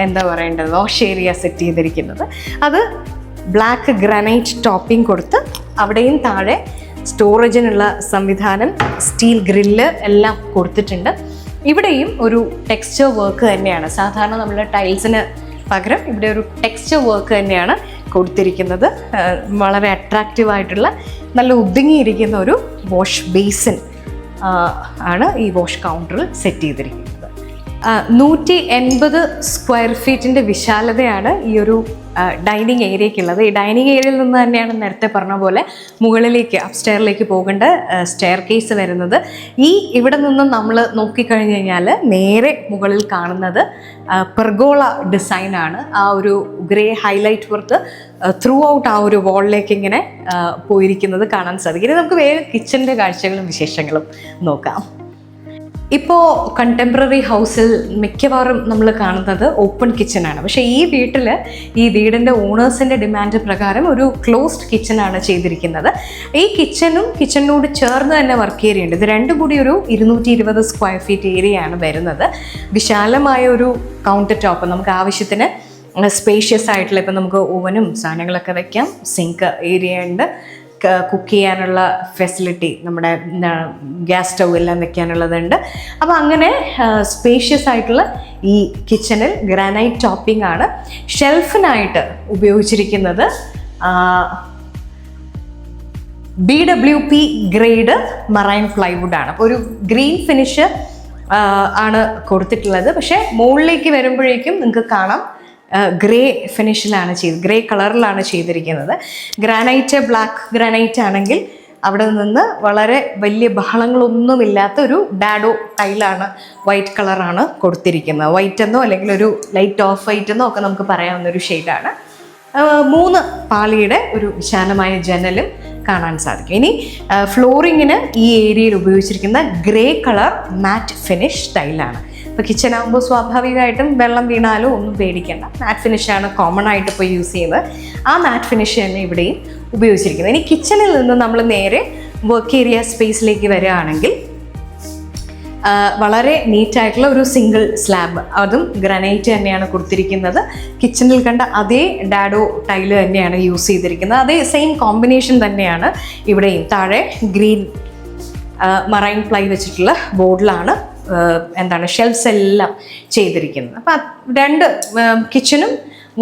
എന്താ പറയേണ്ടത്? വാഷ് ഏരിയ സെറ്റ് ചെയ്തിരിക്കുന്നത്. അത് ബ്ലാക്ക് ഗ്രാനൈറ്റ് ടോപ്പിംഗ് കൊടുത്ത് അവിടെയും താഴെ സ്റ്റോറേജിനുള്ള സംവിധാനം സ്റ്റീൽ ഗ്രില്ല് എല്ലാം കൊടുത്തിട്ടുണ്ട്. ഇവിടെയും ഒരു ടെക്സ്ചർ വർക്ക് തന്നെയാണ്. സാധാരണ നമ്മൾ ടൈൽസിന് പകരം ഇവിടെ ഒരു ടെക്സ്ചർ വർക്ക് തന്നെയാണ്. കൊടുത്തിരിക്കുന്നത്. വളരെ അട്രാക്റ്റീവ് ആയിട്ടുള്ള നല്ല ഒതുങ്ങിയിരിക്കുന്ന ഒരു വാഷ് ബേസിൻ ആണ് ഈ വാഷ് കൗണ്ടറിൽ സെറ്റ് ചെയ്തിരിക്കുന്നത്. നൂറ്റി എൺപത് സ്ക്വയർ ഫീറ്റിന്റെ വിശാലതയാണ് ഈ ഒരു ഡൈനിങ് ഏരിയയ്ക്കുള്ളത് ഈ ഡൈനിങ് ഏരിയയിൽ നിന്ന് തന്നെയാണ് നേരത്തെ പറഞ്ഞ പോലെ മുകളിലേക്ക് അപ്സ്റ്റെയറിലേക്ക് പോകേണ്ട സ്റ്റെയർ കേസ് വരുന്നത്. ഈ ഇവിടെ നിന്ന് നമ്മൾ നോക്കിക്കഴിഞ്ഞ് കഴിഞ്ഞാൽ നേരെ മുകളിൽ കാണുന്നത് പെർഗോള ഡിസൈനാണ് ആ ഒരു grey highlight work throughout ആ ഒരു വാളിലേക്ക് ഇങ്ങനെ പോയിരിക്കുന്നത് കാണാൻ സാധിക്കും. ഇനി നമുക്ക് വേറെ കിച്ചന്റെ കാഴ്ചകളും വിശേഷങ്ങളും നോക്കാം. ഇപ്പോൾ കണ്ടംപററി ഹൗസിൽ മിക്കവാറും നമ്മൾ കാണുന്നത് ഓപ്പൺ കിച്ചണാണ് പക്ഷേ ഈ വീട്ടിൽ ഈ വീടിന്റെ ഓണേഴ്സിന്റെ ഡിമാൻഡ് പ്രകാരം ഒരു ക്ലോസ്ഡ് കിച്ചണാണ് ചെയ്തിരിക്കുന്നത്. ഈ കിച്ചണും കിച്ചണിനോട് ചേർന്ന് തന്നെ വർക്ക് ഏരിയ ഉണ്ട്. ഇത് രണ്ടും കൂടി ഒരു ഇരുന്നൂറ്റി ഇരുപത് സ്ക്വയർ ഫീറ്റ് ഏരിയയാണ് വരുന്നത്. വിശാലമായ ഒരു കൗണ്ടർ ടോപ്പ് നമുക്ക് ആവശ്യത്തിന് സ്പേഷ്യസ് ആയിട്ടുള്ള ഇപ്പം നമുക്ക് ഓവനും സാധനങ്ങളൊക്കെ വെക്കാം. സിങ്ക് ഏരിയ ഉണ്ട്. കുക്ക് ചെയ്യാനുള്ള ഫെസിലിറ്റി നമ്മുടെ ഗ്യാസ് സ്റ്റൗ എല്ലാം വെക്കാനുള്ളതുണ്ട്. അപ്പോൾ അങ്ങനെ സ്പേഷ്യസ് ആയിട്ടുള്ള ഈ കിച്ചണിൽ ഗ്രാനൈറ്റ് ടോപ്പിംഗ് ആണ് ഷെൽഫിനായിട്ട് ഉപയോഗിച്ചിരിക്കുന്നത്. B W P grade marine plywood ആണ്. അപ്പോൾ ഒരു ഗ്രീൻ ഫിനിഷ് ആണ് കൊടുത്തിട്ടുള്ളത്. പക്ഷേ മുകളിലേക്ക് വരുമ്പോഴേക്കും നിങ്ങൾക്ക് കാണാം. ഗ്രേ ഫിനിഷിലാണ് ചെയ്ത് ഗ്രേ കളറിലാണ് ചെയ്തിരിക്കുന്നത്. ഗ്രാനൈറ്റ് ബ്ലാക്ക് ഗ്രാനൈറ്റ് ആണെങ്കിൽ അവിടെ നിന്ന് വളരെ വലിയ ബഹളങ്ങളൊന്നുമില്ലാത്ത ഒരു ഡാഡോ ടൈലാണ് വൈറ്റ് കളറാണ് കൊടുത്തിരിക്കുന്നത്. വൈറ്റ് എന്നോ അല്ലെങ്കിൽ ഒരു ലൈറ്റ് ഓഫ് വൈറ്റ് എന്നോ ഒക്കെ നമുക്ക് പറയാവുന്ന ഒരു ഷെയ്ഡാണ് മൂന്ന് പാളിയുടെ ഒരു വിശാലമായ ജനലും കാണാൻ സാധിക്കും. ഇനി ഫ്ലോറിങ്ങിന് ഈ ഏരിയയിൽ ഉപയോഗിച്ചിരിക്കുന്ന ഗ്രേ കളർ മാറ്റ് ഫിനിഷ് ടൈലാണ് ഇപ്പോൾ കിച്ചൺ ആകുമ്പോൾ സ്വാഭാവികമായിട്ടും വെള്ളം വീണാലോ ഒന്നും പേടിക്കേണ്ട. മാറ്റ് ഫിനിഷാണ് കോമൺ ആയിട്ട് ഇപ്പോൾ യൂസ് ചെയ്യുന്നത്. ആ മാറ്റ് ഫിനിഷ് തന്നെ ഇവിടെയും ഉപയോഗിച്ചിരിക്കുന്നത്. ഇനി കിച്ചണിൽ നിന്ന് നമ്മൾ നേരെ വർക്ക് ഏരിയ സ്പേസിലേക്ക് വരികയാണെങ്കിൽ വളരെ നീറ്റായിട്ടുള്ള ഒരു സിംഗിൾ സ്ലാബ് അതും ഗ്രനൈറ്റ് തന്നെയാണ് കൊടുത്തിരിക്കുന്നത്. കിച്ചണിൽ കണ്ട അതേ ഡാഡോ ടൈൽ തന്നെയാണ് യൂസ് ചെയ്തിരിക്കുന്നത്. അതേ സെയിം കോമ്പിനേഷൻ തന്നെയാണ് ഇവിടെയും. താഴെ ഗ്രീൻ മറൈൻ പ്ലൈ വെച്ചിട്ടുള്ള ബോർഡിലാണ് എന്താണ് ഷെൽഫ്സ് എല്ലാം ചെയ്തിരിക്കുന്നത്. അപ്പം രണ്ട് കിച്ചണും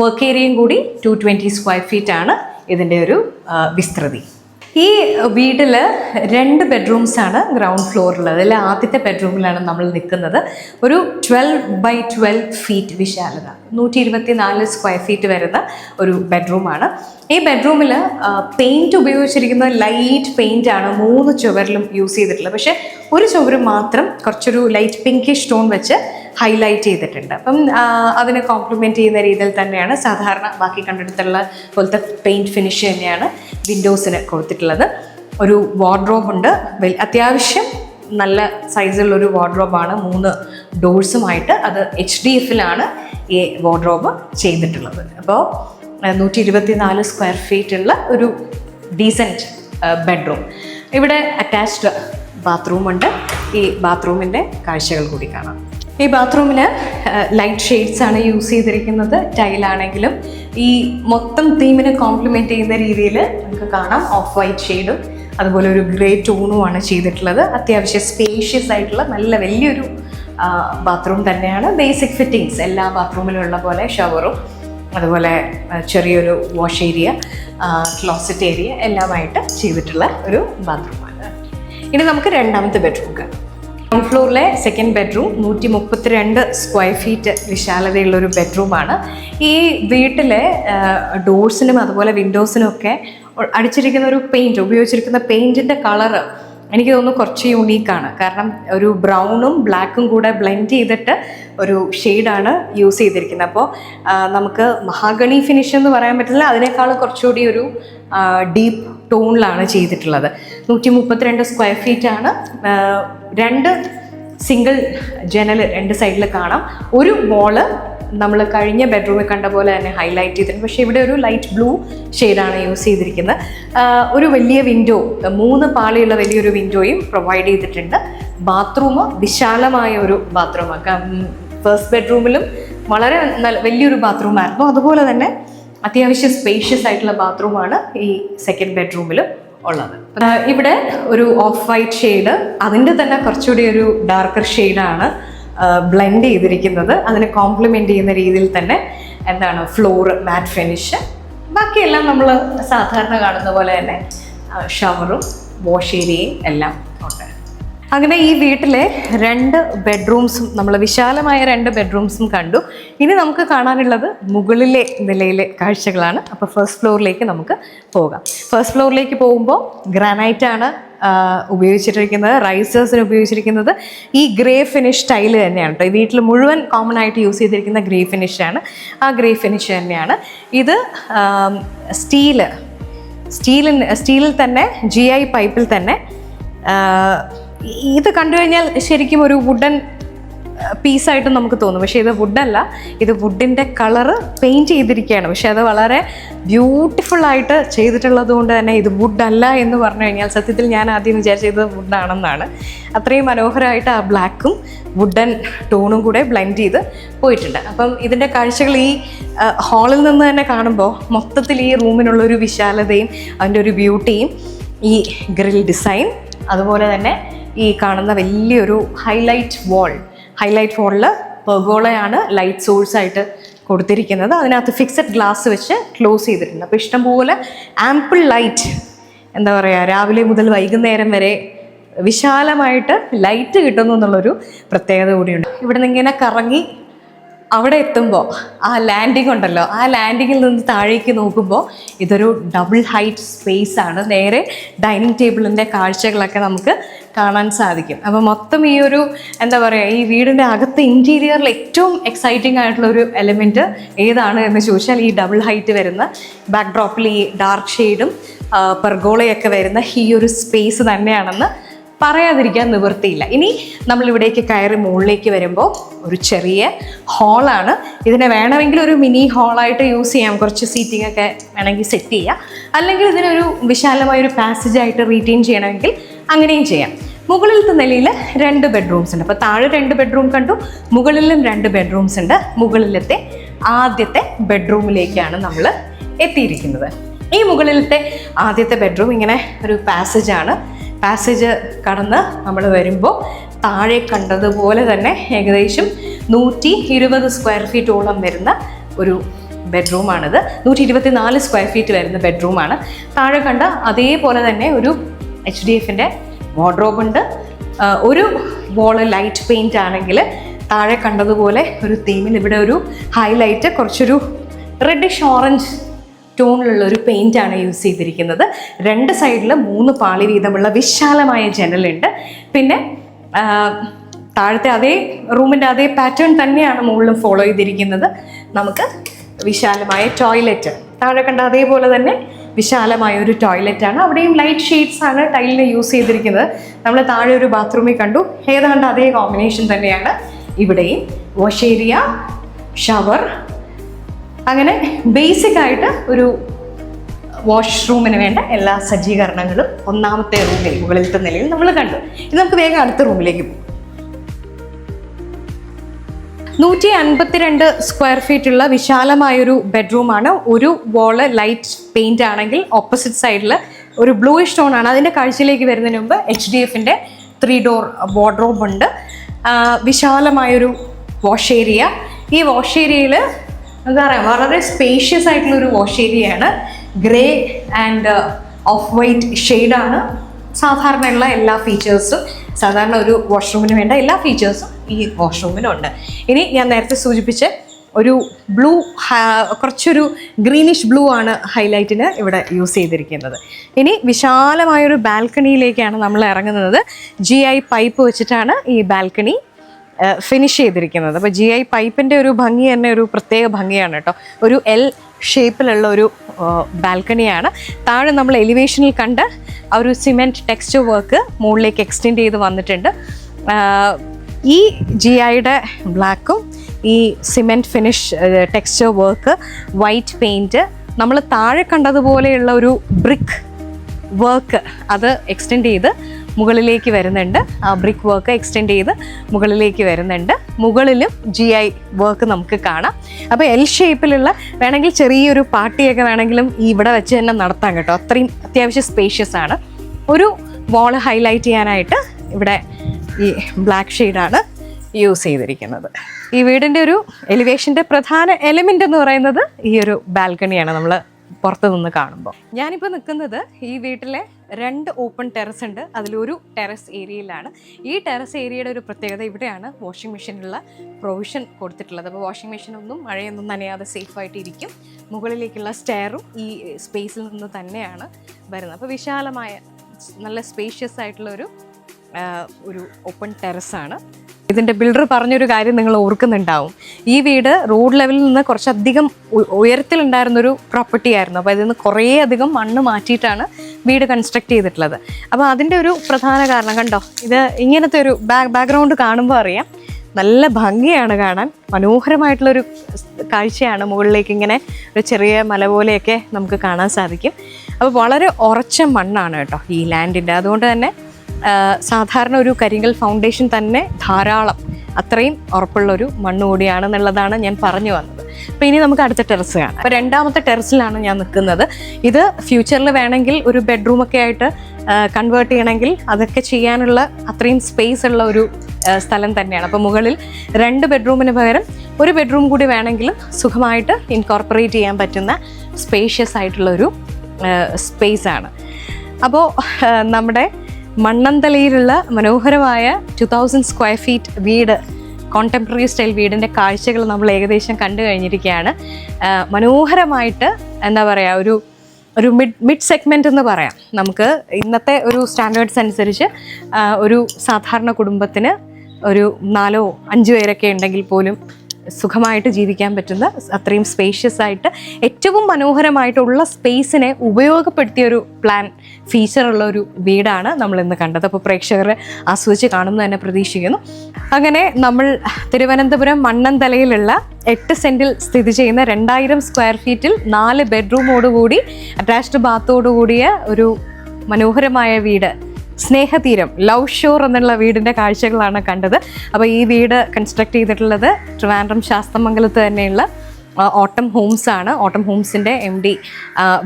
വർക്ക് ഏരിയയും കൂടി ടു ട്വന്റി സ്ക്വയർ ഫീറ്റ് ആണ് ഇതിന്റെ ഒരു വിസ്തൃതി. ഈ വീട്ടിൽ രണ്ട് ബെഡ്റൂംസാണ് ഗ്രൗണ്ട് ഫ്ലോറിലുള്ളത് അതിൽ ആദ്യത്തെ ബെഡ്റൂമിലാണ് നമ്മൾ നിൽക്കുന്നത് ഒരു ട്വൽവ് ബൈ ട്വൽവ് ഫീറ്റ് വിശാലത. നൂറ്റി ഇരുപത്തി നാല് സ്ക്വയർ ഫീറ്റ് വരുന്ന ഒരു ബെഡ്റൂമാണ് ഈ ബെഡ്റൂമിൽ പെയിന്റ് ഉപയോഗിച്ചിരിക്കുന്നത് ലൈറ്റ് പെയിന്റ് ആണ് മൂന്ന് ചുവരിലും യൂസ് ചെയ്തിട്ടുള്ളത്. പക്ഷേ ഒരു ചുവര് മാത്രം കുറച്ചൊരു ലൈറ്റ് പിങ്കിഷ് ടോൺ വെച്ച് ഹൈലൈറ്റ് ചെയ്തിട്ടുണ്ട്. അപ്പം അതിനെ കോംപ്ലിമെന്റ് ചെയ്യുന്ന രീതിയിൽ തന്നെയാണ് സാധാരണ ബാക്കി കണ്ടെടുത്തുള്ള പോലത്തെ പെയിന്റ് ഫിനിഷ് തന്നെയാണ് വിൻഡോസിന് കൊടുത്തിട്ടുള്ളത്. ഒരു വാർഡ്രോബ് ഉണ്ട്. അത്യാവശ്യം നല്ല സൈസുള്ളൊരു വാർഡ്രോബാണ് മൂന്ന് ഡോഴ്സുമായിട്ട് അത് എച്ച് ഡി എഫിലാണ് ഈ വാർഡ്രോബ് ചെയ്തിട്ടുള്ളത്. അപ്പോൾ നൂറ്റി ഇരുപത്തി നാല് സ്ക്വയർ ഫീറ്റ് ഉള്ള ഒരു ഡീസന്റ് ബെഡ്റൂം ഇവിടെ അറ്റാച്ച്ഡ് ബാത്റൂമുണ്ട് ഈ ബാത്റൂമിന്റെ കാഴ്ചകൾ കൂടി കാണാം. ഈ ബാത്റൂമിൽ ലൈറ്റ് ഷെയ്ഡ്സ് ആണ് യൂസ് ചെയ്തിരിക്കുന്നത്. ടൈലാണെങ്കിലും ഈ മൊത്തം തീമിനെ കോംപ്ലിമെന്റ് ചെയ്യുന്ന രീതിയിൽ നമുക്ക് കാണാം. ഓഫ് വൈറ്റ് ഷെയ്ഡും അതുപോലെ ഒരു ഗ്രേ ടൂണുമാണ് ചെയ്തിട്ടുള്ളത്. അത്യാവശ്യം സ്പേഷ്യസ് ആയിട്ടുള്ള നല്ല വലിയൊരു ബാത്റൂം തന്നെയാണ്. ബേസിക് ഫിറ്റിങ്സ് എല്ലാ ബാത്റൂമിലും ഉള്ള പോലെ ഷവറും അതുപോലെ ചെറിയൊരു വാഷ് ഏരിയ ക്ലോസറ്റ് ഏരിയ എല്ലാമായിട്ട് ചെയ്തിട്ടുള്ള ഒരു ബാത്റൂമാണ് ഇനി നമുക്ക് രണ്ടാമത്തെ ബെഡ്റൂം കാണാം ഗ്രൗണ്ട് ഫ്ലോറിലെ സെക്കൻഡ് ബെഡ്റൂം നൂറ്റി മുപ്പത്തിരണ്ട് സ്ക്വയർ ഫീറ്റ് വിശാലതയുള്ള ഒരു ബെഡ്റൂമാണ് ഈ വീട്ടിലെ ഡോഴ്സിനും അതുപോലെ വിൻഡോസിനും ഒക്കെ അടിച്ചിരിക്കുന്ന ഒരു പെയിന്റ് ഉപയോഗിച്ചിരിക്കുന്ന പെയിന്റിന്റെ കളറ് എനിക്ക് തോന്നുന്നു കുറച്ച് യുണീക്കാണ് കാരണം ഒരു ബ്രൗണും ബ്ലാക്കും കൂടെ ബ്ലെൻഡ് ചെയ്തിട്ട് ഒരു ഷെയ്ഡാണ് യൂസ് ചെയ്തിരിക്കുന്നത്. അപ്പോൾ നമുക്ക് മഹാഗണി ഫിനിഷ് എന്ന് പറയാൻ പറ്റില്ല. അതിനേക്കാൾ കുറച്ചുകൂടി ഒരു ഡീപ്പ് ടോണിലാണ് ചെയ്തിട്ടുള്ളത്. നൂറ്റി മുപ്പത്തിരണ്ട് സ്ക്വയർ ആണ്. രണ്ട് സിംഗിൾ ജനൽ രണ്ട് സൈഡിൽ കാണാം. ഒരു വോൾ നമ്മൾ കഴിഞ്ഞ ബെഡ്റൂമിൽ കണ്ട പോലെ തന്നെ ഹൈലൈറ്റ് ചെയ്തിട്ടുണ്ട്. പക്ഷേ ഇവിടെ ഒരു ലൈറ്റ് ബ്ലൂ ഷെയ്ഡാണ് യൂസ് ചെയ്തിരിക്കുന്നത്. ഒരു വലിയ വിൻഡോ മൂന്ന് പാളിയുള്ള വലിയൊരു വിൻഡോയും പ്രൊവൈഡ് ചെയ്തിട്ടുണ്ട്. ബാത്റൂം വിശാലമായ ഒരു ബാത്റൂമാണ് ഫസ്റ്റ് ബെഡ്റൂമിലും വളരെ നല്ല വലിയൊരു ബാത്റൂമായിരുന്നു അതുപോലെ തന്നെ അത്യാവശ്യം സ്പേഷ്യസ് ആയിട്ടുള്ള ബാത്റൂമാണ് ഈ സെക്കൻഡ് ബെഡ്റൂമിൽ ഉള്ളത്. ഇവിടെ ഒരു ഓഫ് വൈറ്റ് ഷെയ്ഡ് അതിന്റെ തന്നെ കുറച്ചുകൂടി ഒരു ഡാർക്കർ ഷെയ്ഡാണ് ബ്ലെൻഡ് ചെയ്തിരിക്കുന്നത്. അതിനെ കോംപ്ലിമെന്റ് ചെയ്യുന്ന രീതിയിൽ തന്നെ എന്താണ് ഫ്ലോർ മാറ്റ് ഫിനിഷ് ബാക്കിയെല്ലാം നമ്മൾ സാധാരണ കാണുന്ന പോലെ തന്നെ ഷവറും വാഷ് ഏരിയയും എല്ലാം ഉണ്ട്. അങ്ങനെ ഈ വീട്ടിലെ രണ്ട് ബെഡ്റൂംസും നമ്മൾ വിശാലമായ രണ്ട് ബെഡ്റൂംസും കണ്ടു. ഇനി നമുക്ക് കാണാനുള്ളത് മുകളിലെ നിലയിലെ കാഴ്ചകളാണ്. അപ്പോൾ ഫസ്റ്റ് ഫ്ലോറിലേക്ക് നമുക്ക് പോകാം. ഫസ്റ്റ് ഫ്ലോറിലേക്ക് പോകുമ്പോൾ ഗ്രാനൈറ്റാണ് ഉപയോഗിച്ചിട്ടിരിക്കുന്നത് റൈസേഴ്സിന് ഉപയോഗിച്ചിരിക്കുന്നത്. ഈ ഗ്രേ ഫിനിഷ് സ്റ്റൈൽ തന്നെയാണ് കേട്ടോ ഈ വീട്ടിൽ മുഴുവൻ കോമൺ ആയിട്ട് യൂസ് ചെയ്തിരിക്കുന്ന ഗ്രേ ഫിനിഷാണ് ആ ഗ്രേ ഫിനിഷ് തന്നെയാണ്. ഇത് സ്റ്റീൽ. സ്റ്റീലിന് സ്റ്റീലിൽ തന്നെ ജി ഐ പൈപ്പിൽ തന്നെ ഇത് കണ്ടു കഴിഞ്ഞാൽ ശരിക്കും ഒരു വുഡൻ പീസായിട്ട് നമുക്ക് തോന്നും. പക്ഷേ ഇത് വുഡല്ല ഇത് വുഡിന്റെ കളറ് പെയിന്റ് ചെയ്തിരിക്കുകയാണ്. പക്ഷേ അത് വളരെ ബ്യൂട്ടിഫുള്ളായിട്ട് ചെയ്തിട്ടുള്ളത് കൊണ്ട് തന്നെ ഇത് വുഡല്ല എന്ന് പറഞ്ഞു കഴിഞ്ഞാൽ സത്യത്തിൽ ഞാൻ ആദ്യം വിചാരിച്ചത് വുഡാണെന്നാണ് അത്രയും മനോഹരമായിട്ട് ആ ബ്ലാക്കും വുഡൻ ടോണും കൂടെ ബ്ലെൻഡ് ചെയ്ത് പോയിട്ടുണ്ട്. അപ്പം ഇതിന്റെ കാഴ്ചകൾ ഈ ഹാളിൽ നിന്ന് തന്നെ കാണുമ്പോൾ മൊത്തത്തിൽ ഈ റൂമിനുള്ളൊരു വിശാലതയും അതിന്റെ ഒരു ബ്യൂട്ടിയും ഈ ഗ്രിൽ ഡിസൈൻ അതുപോലെ തന്നെ ഈ കാണുന്ന വലിയൊരു ഹൈലൈറ്റ് വാൾ ഹൈലൈറ്റ് വാളിൽ പെർഗോളയാണ് ലൈറ്റ് സോഴ്സ് ആയിട്ട് കൊടുത്തിരിക്കുന്നത്. അതിനകത്ത് ഫിക്സഡ് ഗ്ലാസ് വെച്ച് ക്ലോസ് ചെയ്തിട്ടുണ്ട്. അപ്പോൾ ഇഷ്ടംപോലെ ആംപിൾ ലൈറ്റ് എന്താ പറയുക രാവിലെ മുതൽ വൈകുന്നേരം വരെ വിശാലമായിട്ട് ലൈറ്റ് കിട്ടുന്നു എന്നുള്ളൊരു പ്രത്യേകത കൂടിയുണ്ട്. ഇവിടെ നിന്ന് ഇങ്ങനെ കറങ്ങി അവിടെ എത്തുമ്പോൾ ആ ലാൻഡിംഗ് ഉണ്ടല്ലോ ആ ലാൻഡിങ്ങിൽ നിന്ന് താഴേക്ക് നോക്കുമ്പോൾ ഇതൊരു ഡബിൾ ഹൈറ്റ് സ്പേസ് ആണ്. നേരെ ഡൈനിങ് ടേബിളിന്റെ കാഴ്ചകളൊക്കെ നമുക്ക് കാണാൻ സാധിക്കും. അപ്പോൾ മൊത്തം ഈ ഒരു എന്താ പറയുക ഈ വീടിന്റെ അകത്ത് ഇന്റീരിയറിൽ ഏറ്റവും എക്സൈറ്റിംഗ് ആയിട്ടുള്ള ഒരു എലിമെന്റ് ഏതാണ് എന്ന് ചോദിച്ചാൽ ഈ ഡബിൾ ഹൈറ്റ് വരുന്ന ബാക്ക് ഡ്രോപ്പിൽ ഈ ഡാർക്ക് ഷെയ്ഡും പെർഗോളയൊക്കെ വരുന്ന ഈ ഒരു സ്പേസ് തന്നെയാണെന്ന് പറയാതിരിക്കാൻ നിവൃത്തിയില്ല. ഇനി നമ്മൾ ഇവിടേക്ക് കയറി മുകളിലേക്ക് വരുമ്പോൾ ഒരു ചെറിയ ഹോളാണ്. ഇതിനെ വേണമെങ്കിൽ ഒരു മിനി ഹോളായിട്ട് യൂസ് ചെയ്യാം. കുറച്ച് സീറ്റിംഗ് ഒക്കെ വേണമെങ്കിൽ സെറ്റ് ചെയ്യാം. അല്ലെങ്കിൽ ഇതിനൊരു വിശാലമായ ഒരു പാസേജ് ആയിട്ട് റീറ്റെയിൻ ചെയ്യണമെങ്കിൽ അങ്ങനെയും ചെയ്യാം. മുകളിലത്തെ നിലയിൽ രണ്ട് ബെഡ്റൂംസ് ഉണ്ട്. അപ്പോൾ താഴെ രണ്ട് ബെഡ്റൂം കണ്ടു മുകളിലും രണ്ട് ബെഡ്റൂംസ് ഉണ്ട്. മുകളിലത്തെ ആദ്യത്തെ ബെഡ്റൂമിലേക്കാണ് നമ്മൾ എത്തിയിരിക്കുന്നത്. ഈ മുകളിലത്തെ ആദ്യത്തെ ബെഡ്റൂം ഇങ്ങനെ ഒരു പാസേജാണ് പാസേജ് കടന്ന് നമ്മൾ വരുമ്പോൾ താഴെ കണ്ടതുപോലെ തന്നെ ഏകദേശം നൂറ്റി ഇരുപത് സ്ക്വയർ ഫീറ്റോളം വരുന്ന ഒരു ബെഡ്റൂമാണിത് നൂറ്റി ഇരുപത്തി നാല് സ്ക്വയർ ഫീറ്റ് വരുന്ന ബെഡ്റൂമാണ് താഴെ കണ്ട അതേപോലെ തന്നെ ഒരു എച്ച് ഡി എഫിന്റെ വാർഡ്രോബ് ഉണ്ട്. ഒരു വോൾ ലൈറ്റ് പെയിന്റ് ആണെങ്കിൽ താഴെ കണ്ടതുപോലെ ഒരു തീമിൽ ഇവിടെ ഒരു ഹൈലൈറ്റ് കുറച്ചൊരു റെഡിഷ് ഓറഞ്ച് ടോണിലുള്ള ഒരു പെയിന്റ് ആണ് യൂസ് ചെയ്തിരിക്കുന്നത്. രണ്ട് സൈഡിൽ മൂന്ന് പാളി വീതമുള്ള വിശാലമായ ജനലുണ്ട് പിന്നെ താഴത്തെ അതേ റൂമിന്റെ അതേ പാറ്റേൺ തന്നെയാണ് മുകളിലും ഫോളോ ചെയ്തിരിക്കുന്നത്. നമുക്ക് വിശാലമായ ടോയ്ലറ്റ്. താഴെ കണ്ട അതേപോലെ തന്നെ വിശാലമായ ഒരു ടോയ്ലറ്റ് ആണ്. അവിടെയും ലൈറ്റ് ഷെയ്ഡ്സ് ആണ് ടൈലിന് യൂസ് ചെയ്തിരിക്കുന്നത്. നമ്മൾ താഴെ ഒരു ബാത്റൂമിൽ കണ്ടു. ഏതാണ്ട് അതേ കോമ്പിനേഷൻ തന്നെയാണ് ഇവിടെയും. വാഷ് ഏരിയ ഷവർ അങ്ങനെ ബേസിക് ആയിട്ട് ഒരു വാഷ്റൂമിന് വേണ്ട എല്ലാ സജ്ജീകരണങ്ങളും ഒന്നാമത്തെ റൂമിൽ മുകളിലത്തെ നിലയിൽ നമ്മൾ കണ്ടു. ഇത് നമുക്ക് വേഗം അടുത്ത റൂമിലേക്ക് പോകും. നൂറ്റി അൻപത്തിരണ്ട് സ്ക്വയർ ഫീറ്റ് ഉള്ള വിശാലമായൊരു ബെഡ്റൂമാണ് ഒരു വോൾ ലൈറ്റ് പെയിന്റ് ആണെങ്കിൽ ഓപ്പോസിറ്റ് സൈഡിൽ ഒരു ബ്ലൂയിഷ് ടോൺ ആണ്. അതിന്റെ കാഴ്ചയിലേക്ക് വരുന്നതിന് മുമ്പ് എച്ച് ഡി എഫിന്റെ ത്രീ ഡോർ വാർഡ്രോബ് ഉണ്ട്. വിശാലമായൊരു വാഷ് ഏരിയ ഈ വാഷ് ഏരിയയിൽ പറയുക വളരെ സ്പേഷ്യസ് ആയിട്ടുള്ള ഒരു വാഷ് ഏരിയയാണ്. ഗ്രേ ആൻഡ് ഓഫ് വൈറ്റ് ഷെയ്ഡാണ് സാധാരണയുള്ള എല്ലാ ഫീച്ചേഴ്സും സാധാരണ ഒരു വാഷ്റൂമിന് വേണ്ട എല്ലാ ഫീച്ചേഴ്സും ഈ വാഷ്റൂമിനുണ്ട് ഇനി ഞാൻ നേരത്തെ സൂചിപ്പിച്ച ഒരു ബ്ലൂ കുറച്ചൊരു ഗ്രീനിഷ് ബ്ലൂ ആണ് ഹൈലൈറ്റിന് ഇവിടെ യൂസ് ചെയ്തിരിക്കുന്നത്. ഇനി വിശാലമായൊരു ബാൽക്കണിയിലേക്കാണ് നമ്മൾ ഇറങ്ങുന്നത്. ജി ഐ പൈപ്പ് വെച്ചിട്ടാണ് ഈ ബാൽക്കണി ഫിനിഷ് ചെയ്തിരിക്കുന്നത്. അപ്പോൾ ജി ഐ പൈപ്പിന്റെ ഒരു ഭംഗി തന്നെ ഒരു പ്രത്യേക ഭംഗിയാണ് കേട്ടോ. ഒരു എൽ ഷേപ്പിലുള്ള ഒരു ബാൽക്കണിയാണ് താഴെ നമ്മൾ എലിവേഷനിൽ കണ്ട് ആ ഒരു സിമെന്റ് ടെക്സ്ചർ വർക്ക് മുകളിലേക്ക് എക്സ്റ്റെൻഡ് ചെയ്ത് വന്നിട്ടുണ്ട്. ഈ ജി ഐയുടെ ബ്ലാക്കും ഈ cement finish texture work white paint നമ്മൾ താഴെ കണ്ടതുപോലെയുള്ള ഒരു ബ്രിക്ക് വർക്ക് അത് എക്സ്റ്റെൻഡ് ചെയ്ത് മുകളിലേക്ക് വരുന്നുണ്ട്. ആ ബ്രിക്ക് വർക്ക് എക്സ്റ്റെൻഡ് ചെയ്ത് മുകളിലേക്ക് വരുന്നുണ്ട്. മുകളിലും ജി ഐ വർക്ക് നമുക്ക് കാണാം. അപ്പോൾ എൽ ഷേപ്പിലുള്ള വേണമെങ്കിൽ ചെറിയൊരു പാർട്ടിയൊക്കെ വേണമെങ്കിലും ഇവിടെ വെച്ച് തന്നെ നടത്താം കേട്ടോ. അത്രയും അത്യാവശ്യം സ്പേഷ്യസ് ആണ്. ഒരു വാൾ ഹൈലൈറ്റ് ചെയ്യാനായിട്ട് ഇവിടെ ഈ ബ്ലാക്ക് ഷെയ്ഡാണ് യൂസ് ചെയ്തിരിക്കുന്നത്. ഈ വീടിന്റെ ഒരു എലിവേഷന്റെ പ്രധാന എലിമെന്റ് എന്ന് പറയുന്നത് ഈ ഒരു ബാൽക്കണിയാണ് നമ്മൾ പുറത്ത് നിന്ന് കാണുമ്പോൾ? ഞാനിപ്പോൾ നിൽക്കുന്നത് ഈ വീട്ടിലെ രണ്ട് ഓപ്പൺ ടെറസ് ഉണ്ട്. അതിലൊരു ടെറസ് ഏരിയയിലാണ്. ഈ ടെറസ് ഏരിയയുടെ ഒരു പ്രത്യേകത ഇവിടെയാണ് വാഷിംഗ് മെഷീനുള്ള പ്രൊവിഷൻ കൊടുത്തിട്ടുള്ളത്. അപ്പോൾ വാഷിംഗ് മെഷീനൊന്നും മഴയൊന്നും നനയാതെ സേഫായിട്ട് ഇരിക്കും മുകളിലേക്കുള്ള സ്റ്റെയറും ഈ സ്പേസിൽ നിന്ന് തന്നെയാണ് വരുന്നത്. അപ്പോൾ വിശാലമായ നല്ല സ്പേഷ്യസ് ആയിട്ടുള്ള ഒരു ഒരു ഓപ്പൺ ടെറസാണ് ഇതിന്റെ ബിൽഡർ പറഞ്ഞൊരു കാര്യം നിങ്ങൾ ഓർക്കുന്നുണ്ടാവും. ഈ വീട് റോഡ് ലെവലിൽ നിന്ന് കുറച്ചധികം ഉയരത്തിലുണ്ടായിരുന്നൊരു പ്രോപ്പർട്ടി ആയിരുന്നു. അപ്പോൾ ഇതിൽ നിന്ന് കുറേ അധികം മണ്ണ് മാറ്റിയിട്ടാണ് വീട് കൺസ്ട്രക്ട് ചെയ്തിട്ടുള്ളത്. അപ്പോൾ അതിന്റെ ഒരു പ്രധാന കാരണം കണ്ടോ? ഇത് ഇങ്ങനത്തെ ഒരു ബാക്ക് ബാക്ക്ഗ്രൗണ്ട് കാണുമ്പോൾ അറിയാം. നല്ല ഭംഗിയാണ് കാണാൻ. മനോഹരമായിട്ടുള്ളൊരു കാഴ്ചയാണ് മുകളിലേക്ക് ഇങ്ങനെ ഒരു ചെറിയ മല പോലെയൊക്കെ നമുക്ക് കാണാൻ സാധിക്കും. അപ്പോൾ വളരെ ഉറച്ച മണ്ണാണ് കേട്ടോ ഈ ലാൻഡിന്റെ അതുകൊണ്ട് തന്നെ സാധാരണ ഒരു കരിങ്കൽ ഫൗണ്ടേഷൻ തന്നെ ധാരാളം. അത്രയും ഉറപ്പുള്ള ഒരു മണ്ണ് കൂടിയാണെന്നുള്ളതാണ് ഞാൻ പറഞ്ഞു വന്നത്. അപ്പോൾ ഇനി നമുക്ക് അടുത്ത ടെറസ് കാണാം. അപ്പോൾ രണ്ടാമത്തെ ടെറസിലാണ് ഞാൻ നിൽക്കുന്നത്. ഇത് ഫ്യൂച്ചറിൽ വേണമെങ്കിൽ ഒരു ബെഡ്റൂമൊക്കെ ആയിട്ട് കൺവേർട്ട് ചെയ്യണമെങ്കിൽ അതൊക്കെ ചെയ്യാനുള്ള അത്രയും സ്പേസ് ഉള്ള ഒരു സ്ഥലം തന്നെയാണ്. അപ്പോൾ മുകളിൽ രണ്ട് ബെഡ്റൂമിന് പകരം ഒരു ബെഡ്റൂം കൂടി വേണമെങ്കിലും സുഖമായിട്ട് ഇൻകോർപ്പറേറ്റ് ചെയ്യാൻ പറ്റുന്ന സ്പേഷ്യസ് ആയിട്ടുള്ള ഒരു സ്പേസ് ആണ്. അപ്പോൾ നമ്മുടെ മണ്ണന്തലയിലുള്ള മനോഹരമായ ടു തൗസൻഡ് സ്ക്വയർ ഫീറ്റ് വീട് കോണ്ടംപററി സ്റ്റൈൽ വീടിന്റെ കാഴ്ചകൾ നമ്മൾ ഏകദേശം കണ്ടു കഴിഞ്ഞിരിക്കുകയാണ്. മനോഹരമായിട്ട് എന്താ പറയുക ഒരു ഒരു മിഡ് മിഡ് സെഗ്മെന്റ് എന്ന് പറയാം. നമുക്ക് ഇന്നത്തെ ഒരു സ്റ്റാൻഡേർഡ്സ് അനുസരിച്ച് ഒരു സാധാരണ കുടുംബത്തിന് ഒരു നാലോ അഞ്ച് പേരൊക്കെ ഉണ്ടെങ്കിൽ പോലും സുഖമായിട്ട് ജീവിക്കാൻ പറ്റുന്ന അത്രയും സ്പേഷ്യസ് ആയിട്ട് ഏറ്റവും മനോഹരമായിട്ടുള്ള സ്പേസിനെ ഉപയോഗപ്പെടുത്തിയ ഒരു പ്ലാൻ ഫീച്ചറുള്ള ഒരു വീടാണ് നമ്മൾ ഇന്ന് കണ്ടത്. അപ്പോൾ പ്രേക്ഷകർ ആസ്വദിച്ച് കാണുമെന്ന് തന്നെ പ്രതീക്ഷിക്കുന്നു. അങ്ങനെ നമ്മൾ തിരുവനന്തപുരം മണ്ണന്തലയിലുള്ള എട്ട് സെന്റിൽ സ്ഥിതി ചെയ്യുന്ന രണ്ടായിരം സ്ക്വയർ ഫീറ്റിൽ നാല് ബെഡ്റൂമോടുകൂടി അറ്റാച്ച്ഡ് ബാത്തോടുകൂടിയ ഒരു മനോഹരമായ വീട് സ്നേഹതീരം ലവ് ഷോർ എന്നുള്ള വീടിന്റെ കാഴ്ചകളാണ് കണ്ടത്. അപ്പോൾ ഈ വീട് കൺസ്ട്രക്ട് ചെയ്തിട്ടുള്ളത് ട്രിവാൻഡ്രം ശാസ്തമംഗലത്ത് തന്നെയുള്ള ഓട്ടം ഹോംസ് ആണ്. ഓട്ടം ഹോംസിന്റെ എം ഡി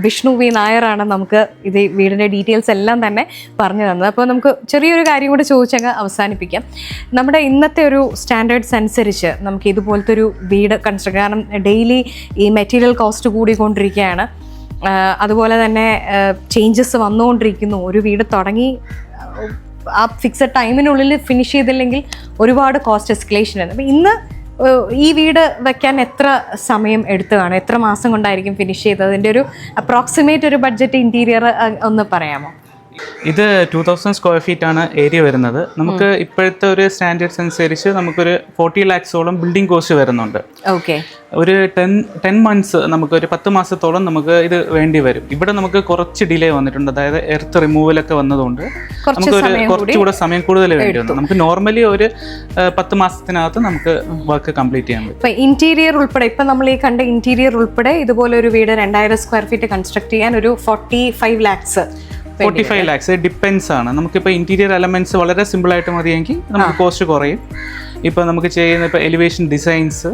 വിഷ്ണു വി നായറാണ് നമുക്ക് ഇത് വീടിന്റെ ഡീറ്റെയിൽസ് എല്ലാം തന്നെ പറഞ്ഞു തന്നത്. അപ്പോൾ നമുക്ക് ചെറിയൊരു കാര്യം കൂടി ചോദിച്ചങ്ങ് അവസാനിപ്പിക്കാം. നമ്മുടെ ഇന്നത്തെ ഒരു സ്റ്റാൻഡേർഡ്സ് അനുസരിച്ച് നമുക്ക് ഇതുപോലത്തെ ഒരു വീട് കൺസ്ട്രക്ട് കാരണം ഡെയിലി ഈ മെറ്റീരിയൽ കോസ്റ്റ് കൂടിക്കൊണ്ടിരിക്കുകയാണ്. അതുപോലെ തന്നെ ചേഞ്ചസ് വന്നുകൊണ്ടിരിക്കുന്നു. ഒരു വീട് തുടങ്ങി ആ ഫിക്സഡ് ടൈമിനുള്ളിൽ ഫിനിഷ് ചെയ്തില്ലെങ്കിൽ ഒരുപാട് കോസ്റ്റ് എസ്കലേഷൻ ആണ്. അപ്പം ഇന്ന് ഈ വീട് വെക്കാൻ എത്ര സമയം എടുത്തതാണ്? എത്ര മാസം കൊണ്ടായിരിക്കും ഫിനിഷ് ചെയ്തത്? അതിന്റെ ഒരു അപ്രോക്സിമേറ്റ് ഒരു ബഡ്ജറ്റ് ഇന്റീരിയർ ഒന്ന് പറയാമോ? ഇത് ടു തൗസൻഡ് സ്ക്വയർ ഫീറ്റ് ആണ് ഏരിയ വരുന്നത്. നമുക്ക് ഇപ്പോഴത്തെ ഒരു സ്റ്റാൻഡേർഡ്സ് അനുസരിച്ച് നമുക്കൊരു ഫോർട്ടി ലാക്സോളം ബിൽഡിംഗ് കോസ്റ്റ് വരുന്നുണ്ട്. ഓക്കെ ഒരു ടെൻ ടെൻ മന്ത്സ് നമുക്ക് ഒരു പത്ത് മാസത്തോളം നമുക്ക് ഇത് വേണ്ടി വരും. ഇവിടെ നമുക്ക് കുറച്ച് ഡിലേ വന്നിട്ടുണ്ട്. അതായത് എർത്ത് റിമൂവലൊക്കെ വന്നതുകൊണ്ട് കുറച്ച് നമുക്ക് ഒരു സമയം കൂടി കുറച്ചുകൂടെ സമയം കൂടുതൽ വേണ്ടി വന്നു. നമുക്ക് നോർമലി ഒരു പത്ത് മാസത്തിനകത്ത് നമുക്ക് വർക്ക് കംപ്ലീറ്റ് ചെയ്യാൻ പറ്റും. ഇന്റീരിയർ ഉൾപ്പെടെ ഇപ്പം നമ്മൾ ഈ കണ്ട ഇന്റീരിയർ ഉൾപ്പെടെ ഇതുപോലെ ഒരു വീട് രണ്ടായിരം സ്ക്വയർ ഫീറ്റ് കൺസ്ട്രക്ട് ചെയ്യാൻ ഒരു forty five lakhs forty five lakhs depends ആണ്. നമുക്കിപ്പോൾ ഇന്റീരിയർ എലമെന്റ്സ് വളരെ സിമ്പിൾ ആയിട്ട് മതിയെങ്കിൽ നമുക്ക് കോസ്റ്റ് കുറയും. ഇപ്പോൾ നമുക്ക് ചെയ്യുന്ന ഇപ്പോൾ എലിവേഷൻ ഡിസൈൻസ്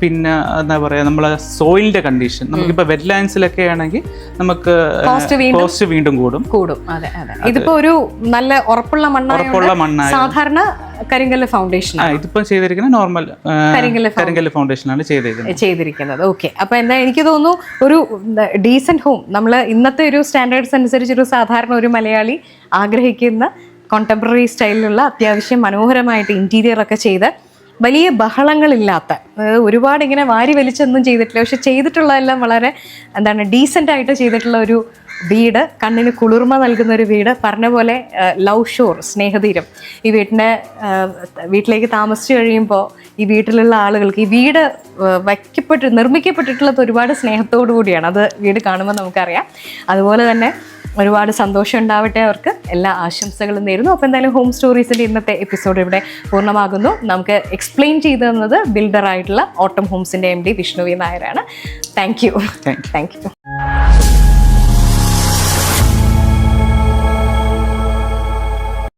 പിന്നെ എന്താ പറയുക നമ്മളെ സോയിലിന്റെ കണ്ടീഷൻ നമുക്കിപ്പോൾ വെറ്റ്ലാൻഡ്സിലൊക്കെ ആണെങ്കിൽ നമുക്ക് കോസ്റ്റ് വീണ്ടും കൂടും. കൂടും. അതെ അതെ. ഇതിപ്പോ ഒരു നല്ല ഉറപ്പുള്ള ഉറപ്പുള്ള മണ്ണായ മണ്ണായ സാധാരണ കരിങ്കല്ല് ഫൗണ്ടേഷൻ ഇതിപ്പം ചെയ്തിരിക്കുന്ന നോർമൽ കരിങ്കല്ല് ഫൗണ്ടേഷൻ ഫൗണ്ടേഷനാണ് ചെയ്തിരിക്കുന്നത്. ചെയ്തിരിക്കുന്നത്. ഓക്കെ അപ്പൊ എന്താ എനിക്ക് തോന്നുന്നു ഒരു ഡീസന്റ് ഹോം നമ്മൾ ഇന്നത്തെ ഒരു സ്റ്റാൻഡേർഡ്സ് അനുസരിച്ച് ഒരു സാധാരണ ഒരു മലയാളി ആഗ്രഹിക്കുന്ന കോണ്ടംപററി സ്റ്റൈലിലുള്ള അത്യാവശ്യം മനോഹരമായിട്ട് ഇന്റീരിയർ ഒക്കെ ചെയ്ത് വലിയ ബഹളങ്ങളില്ലാത്ത ഒരുപാട് ഇങ്ങനെ വാരി വലിച്ചൊന്നും ചെയ്തിട്ടില്ല. പക്ഷെ ചെയ്തിട്ടുള്ളതെല്ലാം വളരെ എന്താണ് ഡീസെന്റ് ആയിട്ട് ചെയ്തിട്ടുള്ള ഒരു വീട് കണ്ണിന് കുളിർമ നൽകുന്ന ഒരു വീട്. പറഞ്ഞ പോലെ ലവ് ഷോർ സ്നേഹതീരം. ഈ വീട്ടിനെ വീട്ടിലേക്ക് താമസിച്ചു കഴിയുമ്പോൾ ഈ വീട്ടിലുള്ള ആളുകൾക്ക് ഈ വീട് വയ്ക്കപ്പെട്ട് നിർമ്മിക്കപ്പെട്ടിട്ടുള്ളത് ഒരുപാട് സ്നേഹത്തോടു കൂടിയാണ്. അത് വീട് കാണുമ്പോൾ നമുക്കറിയാം. അതുപോലെ തന്നെ ഒരുപാട് സന്തോഷം ഉണ്ടാവട്ടെ അവർക്ക്. എല്ലാ ആശംസകളും നേരുന്നു. അപ്പോൾ എന്തായാലും ഹോം സ്റ്റോറീസിന്റെ ഇന്നത്തെ എപ്പിസോഡ് ഇവിടെ പൂർണമാകുന്നു. നമുക്ക് എക്സ്പ്ലെയിൻ ചെയ്തു തന്നത് ബിൽഡറായിട്ടുള്ള ഓട്ടം ഹോംസിന്റെ എം ഡി വിഷ്ണുവി നായരാണ്. Thank you thank you